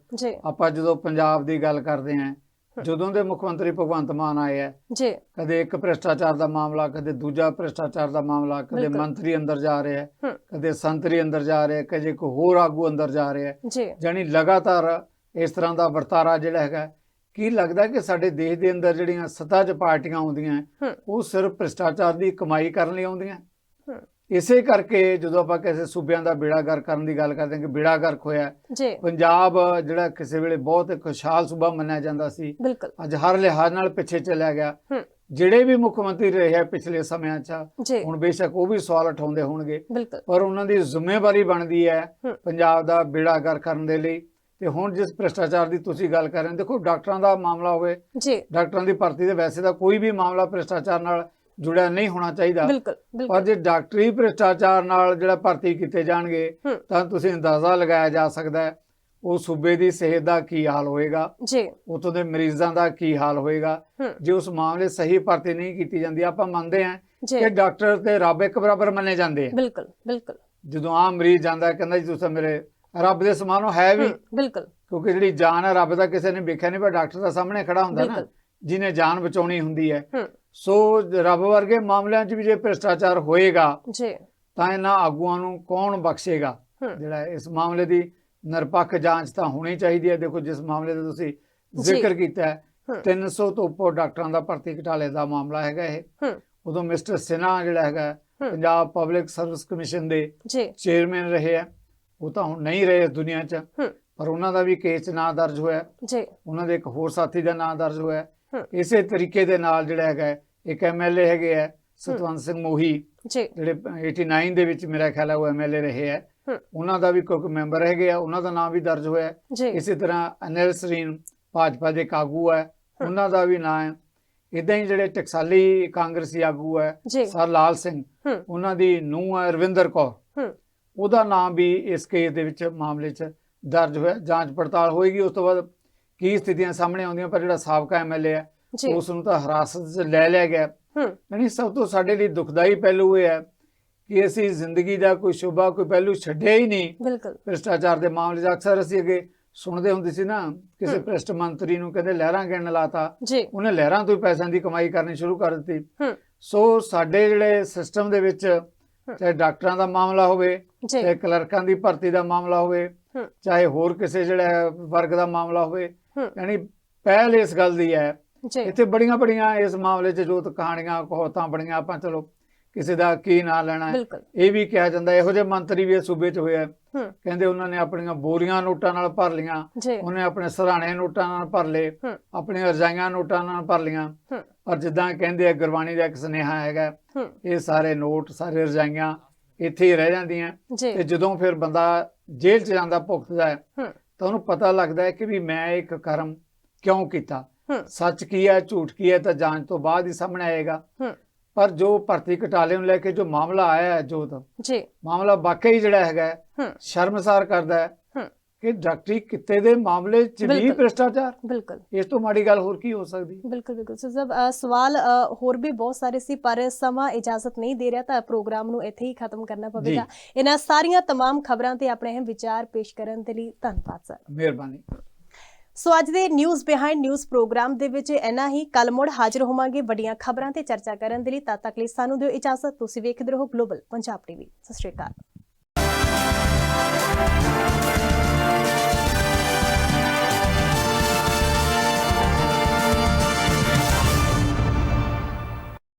ਆਪਾਂ ਜਦੋਂ ਪੰਜਾਬ ਦੀ ਗੱਲ ਕਰਦੇ ਹਾਂ ਜਦੋਂ ਦੇ ਮੁੱਖ ਮੰਤਰੀ ਭਗਵੰਤ ਮਾਨ ਆਏ ਹੈ ਜੀ। ਕਦੇ ਇੱਕ ਭ੍ਰਿਸ਼ਟਾਚਾਰ ਦਾ ਮਾਮਲਾ ਕਦੇ ਦੂਜਾ ਭ੍ਰਿਸ਼ਟਾਚਾਰ ਦਾ ਮਾਮਲਾ ਕਦੇ। ਮੰਤਰੀ ਅੰਦਰ ਜਾ ਰਿਹਾ ਹੈ ਕਦੇ ਸੰਤਰੀ ਅੰਦਰ ਜਾ ਰਿਹਾ ਕਦੇ ਕੋਈ ਹੋਰ ਆਗੂ ਅੰਦਰ ਜਾ ਰਿਹਾ ਹੈ। ਜੀ। ਜਾਣੀ ਲਗਾਤਾਰ ਇਸ ਤਰ੍ਹਾਂ ਦਾ ਵਰਤਾਰਾ ਜਿਹੜਾ ਹੈਗਾ ਕੀ ਲੱਗਦਾ ਕਿ ਸਾਡੇ ਦੇਸ਼ ਦੇ ਅੰਦਰ ਜਿਹੜੀਆਂ ਸੱਤਾ 'ਚ ਪਾਰਟੀਆਂ ਆਉਂਦੀਆਂ ਉਹ ਸਿਰਫ ਭ੍ਰਿਸ਼ਟਾਚਾਰ ਦੀ ਕਮਾਈ ਕਰਨ ਲਈ ਆਉਂਦੀਆਂ? ਇਸੇ ਕਰਕੇ ਜਦੋਂ ਆਪਾਂ ਕਿਸੇ ਸੂਬਿਆਂ ਦਾ ਬੇੜਾਗਰ ਕਰਨ ਦੀ ਗੱਲ ਕਰਦੇ ਹਾਂ ਕਿ ਬੇੜਾਗਰ ਹੋਇਆ ਜੀ। ਪੰਜਾਬ ਜਿਹੜਾ ਕਿਸੇ ਵੇਲੇ ਬਹੁਤ ਖੁਸ਼ਹਾਲ ਸੂਬਾ ਮੰਨਿਆ ਜਾਂਦਾ ਸੀ। ਬਿਲਕੁਲ। ਅੱਜ ਹਰ ਲਿਹਾਜ਼ ਨਾਲ ਪਿੱਛੇ ਚਲਿਆ ਗਿਆ। ਜਿਹੜੇ ਵੀ ਮੁੱਖ ਮੰਤਰੀ ਰਹੇ ਆ ਪਿਛਲੇ ਸਮਿਆਂ 'ਚ ਹੁਣ ਬੇਸ਼ੱਕ ਉਹ ਵੀ ਸਵਾਲ ਉਠਾਉਂਦੇ ਹੋਣਗੇ। ਪਰ ਉਹਨਾਂ ਦੀ ਜ਼ਿੰਮੇਵਾਰੀ ਬਣਦੀ ਹੈ। ਪੰਜਾਬ ਦਾ ਬੇੜਾਗਰ ਕਰਨ ਦੇ ਲਈ। ਤੇ ਹੁਣ ਜਿਸ ਭ੍ਰਿਸ਼ਟਾਚਾਰ ਦੀ ਤੁਸੀਂ ਗੱਲ ਕਰ ਰਹੇ ਹੋ ਦੇਖੋ ਡਾਕਟਰਾਂ ਦਾ ਮਾਮਲਾ ਹੋਵੇ ਜੀ। ਡਾਕਟਰਾਂ ਦੀ ਭਰਤੀ ਦੇ ਵੈਸੇ ਤਾਂ ਕੋਈ ਵੀ ਮਾਮਲਾ ਭ੍ਰਿਸ਼ਟਾਚਾਰ ਨਾਲ ਜੁੜਿਆ ਨਹੀਂ ਹੋਣਾ ਚਾਹੀਦਾ। ਬਿਲਕੁਲ ਪਰ ਜੇ ਡਾਕਟਰੀ ਭ੍ਰਿਸ਼ਟਾਚਾਰ ਨਾਲ ਜਿਹੜਾ ਭਰਤੀ ਕੀਤੇ ਜਾਣਗੇ ਤਾਂ ਤੁਸੀਂ ਅੰਦਾਜ਼ਾ ਲਗਾਇਆ ਜਾ ਸਕਦਾ ਹੈ ਉਹ ਸੂਬੇ ਦੀ ਸਿਹਤ ਦਾ ਕੀ ਹਾਲ ਹੋਏਗਾ ਜੀ। ਉਤੋਂ ਦੇ ਮਰੀਜ਼ਾਂ ਦਾ ਕੀ ਹਾਲ ਹੋਏਗਾ ਜੇ ਉਸ ਮਾਮਲੇ ਸਹੀ ਭਰਤੀ ਨਹੀਂ ਕੀਤੀ ਜਾਂਦੀ ਆਪਾਂ ਮੰਨਦੇ ਹਾਂ ਕਿ ਡਾਕਟਰ ਤੇ ਰੱਬ ਇੱਕ ਬਰਾਬਰ ਮੰਨੇ ਜਾਂਦੇ ਆ। ਬਿਲਕੁਲ ਬਿਲਕੁਲ। ਜਦੋਂ ਆਮ ਮਰੀਜ਼ ਜਾਂਦਾ ਕਹਿੰਦਾ ਜੀ ਤੁਸੀਂ ਮੇਰੇ ਰੱਬ ਦੇ ਸਮਾਨ ਹੋ ਹੈ ਵੀ। ਬਿਲਕੁਲ। ਕਿਉਂਕਿ ਜਿਹੜੀ ਜਾਨ ਹੈ ਰੱਬ ਦਾ ਕਿਸੇ ਨੇ ਵੇਖਿਆ ਨਹੀਂ ਪਰ ਡਾਕਟਰ ਦਾ ਸਾਹਮਣੇ ਖੜਾ ਹੁੰਦਾ ਨਾ। ਜਿਹਨੇ ਜਾਨ ਬਚਾਉਣੀ ਹੁੰਦੀ ਹੈ। ਸੋ ਰੱਬ ਵਰਗੇ ਮਾਮਲਿਆਂ 'ਚ ਵੀ ਜੇ ਭ੍ਰਿਸ਼ਟਾਚਾਰ ਹੋਏਗਾ ਜੀ। ਤਾਂ ਇਹਨਾਂ ਆਗੂਆਂ ਨੂੰ ਕੌਣ ਬਖਸ਼ੇਗਾ? ਜਿਹੜਾ ਇਸ ਮਾਮਲੇ ਦੀ ਨਿਰਪੱਖ ਜਾਂਚ ਤਾਂ ਹੋਣੀ ਚਾਹੀਦੀ ਹੈ। ਦੇਖੋ ਜਿਸ ਮਾਮਲੇ ਦਾ ਤੁਸੀਂ ਜ਼ਿਕਰ ਕੀਤਾ ਹੈ ਹਮ 300 ਤੋਂ ਉੱਪਰ ਡਾਕਟਰਾਂ ਦਾ ਭਰਤੀ ਘਟਾਲੇ ਦਾ ਮਾਮਲਾ ਹੈਗਾ ਇਹ। ਉਦੋਂ ਮਿਸਟਰ ਸਿਨਹਾ ਜਿਹੜਾ ਹੈਗਾ। ਪੰਜਾਬ ਪਬਲਿਕ ਸਰਵਿਸ ਕਮਿਸ਼ਨ ਦੇ ਚੇਅਰਮੈਨ ਰਹੇ ਆ ਉਹ ਤਾਂ ਹੁਣ ਨਹੀਂ ਰਹੇ ਇਸ ਦੁਨੀਆ 'ਚ। ਪਰ ਉਹਨਾਂ ਦਾ ਵੀ ਕੇਸ ਨਾਂ ਦਰਜ ਹੋਇਆ ਜੀ। ਉਹਨਾਂ ਦੇ ਇੱਕ ਹੋਰ ਸਾਥੀ ਦਾ ਨਾਂ ਦਰਜ ਹੋਇਆ। ਇਸੇ ਤਰੀਕੇ ਦੇ ਨਾਲ ਜਿਹੜਾ ਹੈਗਾ ਇੱਕ ਐਮਐਲਏ ਹੈਗੇ ਆ ਸਤਵੰਤ ਸਿੰਘ ਮੋਹੀ ਜੀ। ਜਿਹੜੇ 89 ਦੇ ਵਿੱਚ ਮੇਰਾ ਖਿਆਲ ਹੈ ਉਹ ਐਮਐਲਏ ਰਹੇ ਹੂੰ। ਉਹਨਾਂ ਦਾ ਵੀ ਕੋਈ ਮੈਂਬਰ ਹੈਗੇ ਆ ਉਹਨਾਂ ਦਾ ਨਾਮ ਵੀ ਦਰਜ ਹੋਇਆ ਇਸੇ ਤਰ੍ਹਾਂ ਅਨਿਲ ਸਰੀਨ ਭਾਜਪਾ ਦੇ ਕਾਗੂ ਹੈ। ਉਹਨਾਂ ਦਾ ਵੀ ਨਾਮ ਹੈ। ਇਦਾਂ ਹੀ ਜਿਹੜੇ ਟਕਸਾਲੀ ਕਾਂਗਰਸੀ ਆਗੂ ਹੈ ਸਰ ਲਾਲ ਸਿੰਘ ਉਹਨਾਂ ਦੀ ਨੂੰਹ ਹੈ ਰਵਿੰਦਰ ਕੌਰ। ਉਹਦਾ ਨਾਮ ਵੀ ਇਸ ਕੇਸ ਦੇ ਵਿੱਚ ਮਾਮਲੇ 'ਚ ਦਰਜ ਹੋਇਆ ਜਾਂਚ ਪੜਤਾਲ ਹੋਏਗੀ ਉਸ ਤੋਂ ਬਾਅਦ ਕੀ ਸਥਿਤੀਆਂ ਸਾਹਮਣੇ ਆਉਂਦੀਆਂ ਪਰ ਜਿਹੜਾ ਸਾਬਕਾ ਐਮਐਲਏ ਹੈ ਉਸ ਨੂੰ ਤਾਂ ਹਿਰਾਸਤ 'ਚ ਲੈ ਲਿਆ ਗਿਆ ਯਾਨੀ ਸਭ ਤੋਂ ਸਾਡੇ ਲਈ ਦੁਖਦਾਈ ਪਹਿਲੂ ਇਹ ਹੈ ਕਿ ਅਸੀਂ ਜ਼ਿੰਦਗੀ ਦਾ ਕੋਈ ਸ਼ੁਭਾ ਕੋਈ ਪਹਿਲੂ ਛੱਡਿਆ ਹੀ ਨਹੀਂ। ਬਿਲਕੁਲ। ਭ੍ਰਿਸ਼ਟਾਚਾਰ ਦੇ ਮਾਮਲੇ 'ਚ ਅਕਸਰ ਅਸੀਂ ਅੱਗੇ ਸੁਣਦੇ ਹੁੰਦੇ ਸੀ ਨਾ ਕਿਸੇ। ਭ੍ਰਿਸ਼ਟ ਮੰਤਰੀ ਨੂੰ ਕਹਿੰਦੇ ਲਹਿਰਾਂ ਗਿਣਨ ਲਾਤਾ। ਉਹਨੇ ਲਹਿਰਾਂ ਤੋਂ ਹੀ ਪੈਸਿਆਂ ਦੀ ਕਮਾਈ ਕਰਨੀ ਸ਼ੁਰੂ ਕਰ ਦਿੱਤੀ। ਸੋ ਸਾਡੇ ਜਿਹੜੇ ਸਿਸਟਮ ਦੇ ਵਿੱਚ ਚਾਹੇ ਡਾਕਟਰਾਂ ਦਾ ਮਾਮਲਾ ਹੋਵੇ ਚਾਹੇ ਕਲਰਕਾਂ ਦੀ ਭਰਤੀ ਦਾ ਮਾਮਲਾ ਹੋਵੇ ਚਾਹੇ ਹੋਰ ਕਿਸੇ ਜਿਹੜਾ ਵਰਗ ਦਾ ਮਾਮਲਾ ਹੋਵੇ ਯਾਨੀ ਪਹਿਲ ਇਸ ਗੱਲ ਦੀ ਹੈ। ਇੱਥੇ ਬੜੀਆਂ ਬੜੀਆਂ ਇਸ ਮਾਮਲੇ 'ਚ ਜੋਤ ਕਹਾਣੀਆਂ ਕਹੋਤਾਂ ਬੜੀਆਂ ਆਪਾਂ ਚਲੋ ਕਿਸੇ ਦਾ ਕੀ ਨਾਂ ਲੈਣਾ ਇਹ ਵੀ ਕਿਹਾ ਜਾਂਦਾ ਇਹੋ ਜਿਹੇ ਮੰਤਰੀ ਵੀ ਇਸ ਸੂਬੇ 'ਚ ਹੋਏ ਆ। ਹੂੰ। ਕਹਿੰਦੇ ਉਹਨਾਂ ਨੇ ਆਪਣੀਆਂ ਬੋਰੀਆਂ ਨੋਟਾਂ ਨਾਲ ਭਰ ਲੀਆਂ ਉਹਨੇ ਆਪਣੇ ਸਰਾਣੇ ਨੋਟਾਂ ਨਾਲ ਭਰ ਲਏ ਆਪਣੀਆਂ ਰਜਾਈਆਂ ਨੋਟਾਂ ਨਾਲ ਭਰ ਲੀਆਂ ਪਰ ਜਿੱਦਾਂ ਕਹਿੰਦੇ ਆ ਗੁਰਬਾਣੀ ਦਾ ਇੱਕ ਸੁਨੇਹਾ ਹੈਗਾ। ਇਹ ਸਾਰੇ ਨੋਟ ਸਾਰੇ ਰਜਾਈਆਂ ਇੱਥੇ ਹੀ ਰਹਿ ਜਾਂਦੀਆਂ। ਤੇ ਜਦੋਂ ਫਿਰ ਬੰਦਾ ਜੇਲ੍ਹ 'ਚ ਜਾਂਦਾ ਭੁਗਤਦਾ ਹੈ। ਤਾਂ ਉਹਨੂੰ ਪਤਾ ਲੱਗਦਾ ਹੈ ਕਿ ਵੀ ਮੈਂ ਇੱਕ ਕਰਮ ਕਿਉਂ ਕੀਤਾ? ਸੱਚ ਕੀ ਹੈ ਝੂਠ ਕੀ ਹੈ ਤਾਂ ਜਾਂਚ ਤੋਂ ਬਾਅਦ ਹੀ ਸਾਹਮਣੇ ਆਏਗਾ। ਪਰ ਜੋ ਭਰਤੀ ਘਟਾਲੇ ਨੂੰ ਲੈ ਕੇ ਜੋ ਮਾਮਲਾ ਆਇਆ ਹੈ ਜੋ ਤਾਂ ਜੀ। ਮਾਮਲਾ ਵਾਕਈ ਜਿਹੜਾ ਹੈਗਾ ਸ਼ਰਮਸਾਰ ਕਰਦਾ ਹੂੰ। ਕਿ ਡਾਕਟਰੀ ਕਿੱਤੇ ਦੇ ਮਾਮਲੇ 'ਚ ਵੀ ਬਿਲਕੁਲ। ਭ੍ਰਿਸ਼ਟਾਚਾਰ ਬਿਲਕੁਲ ਇਸ ਤੋਂ ਮਾੜੀ ਗੱਲ ਹੋਰ ਕੀ ਹੋ ਸਕਦੀ ਬਿਲਕੁਲ ਬਿਲਕੁਲ ਸੋ ਸਭ ਅ, ਸਵਾਲ ਅ, ਹੋਰ ਵੀ ਬਹੁਤ ਸਾਰੇ ਸੀ ਪਰ ਸਮਾਂ ਇਜਾਜ਼ਤ ਨਹੀਂ ਦੇ ਰਿਹਾ ਤਾਂ ਪ੍ਰੋਗਰਾਮ ਨੂੰ ਇੱਥੇ ਹੀ ਖਤਮ ਕਰਨਾ ਪਵੇਗਾ ਇਹਨਾਂ ਸਾਰੀਆਂ तमाम ਖਬਰਾਂ ਤੇ ਆਪਣੇ ਅਹਿਮ ਵਿਚਾਰ ਪੇਸ਼ ਕਰਨ ਦੇ ਲਈ ਧੰਨਵਾਦ ਸਰ ਮਿਹਰਬਾਨੀ ਸੋ ਅੱਜ ਦੇ ਨਿਊਜ਼ ਬਿਹਾਈਂਡ ਨਿਊਜ਼ ਪ੍ਰੋਗਰਾਮ ਦੇ ਵਿੱਚ ਇੰਨਾ ਹੀ ਕੱਲ ਮੁੜ ਹਾਜ਼ਰ ਹੋਵਾਂਗੇ ਵੱਡੀਆਂ ਖਬਰਾਂ ਤੇ ਚਰਚਾ ਕਰਨ ਦੇ ਲਈ ਤਦ ਤੱਕ ਲਈ ਸਾਨੂੰ ਦਿਓ ਇਜਾਜ਼ਤ ਤੁਸੀਂ ਵੇਖਦੇ ਰਹੋ ਗਲੋਬਲ ਪੰਜਾਬ ਟੀਵੀ ਸਤਿ ਸ਼੍ਰੀ ਅਕਾਲ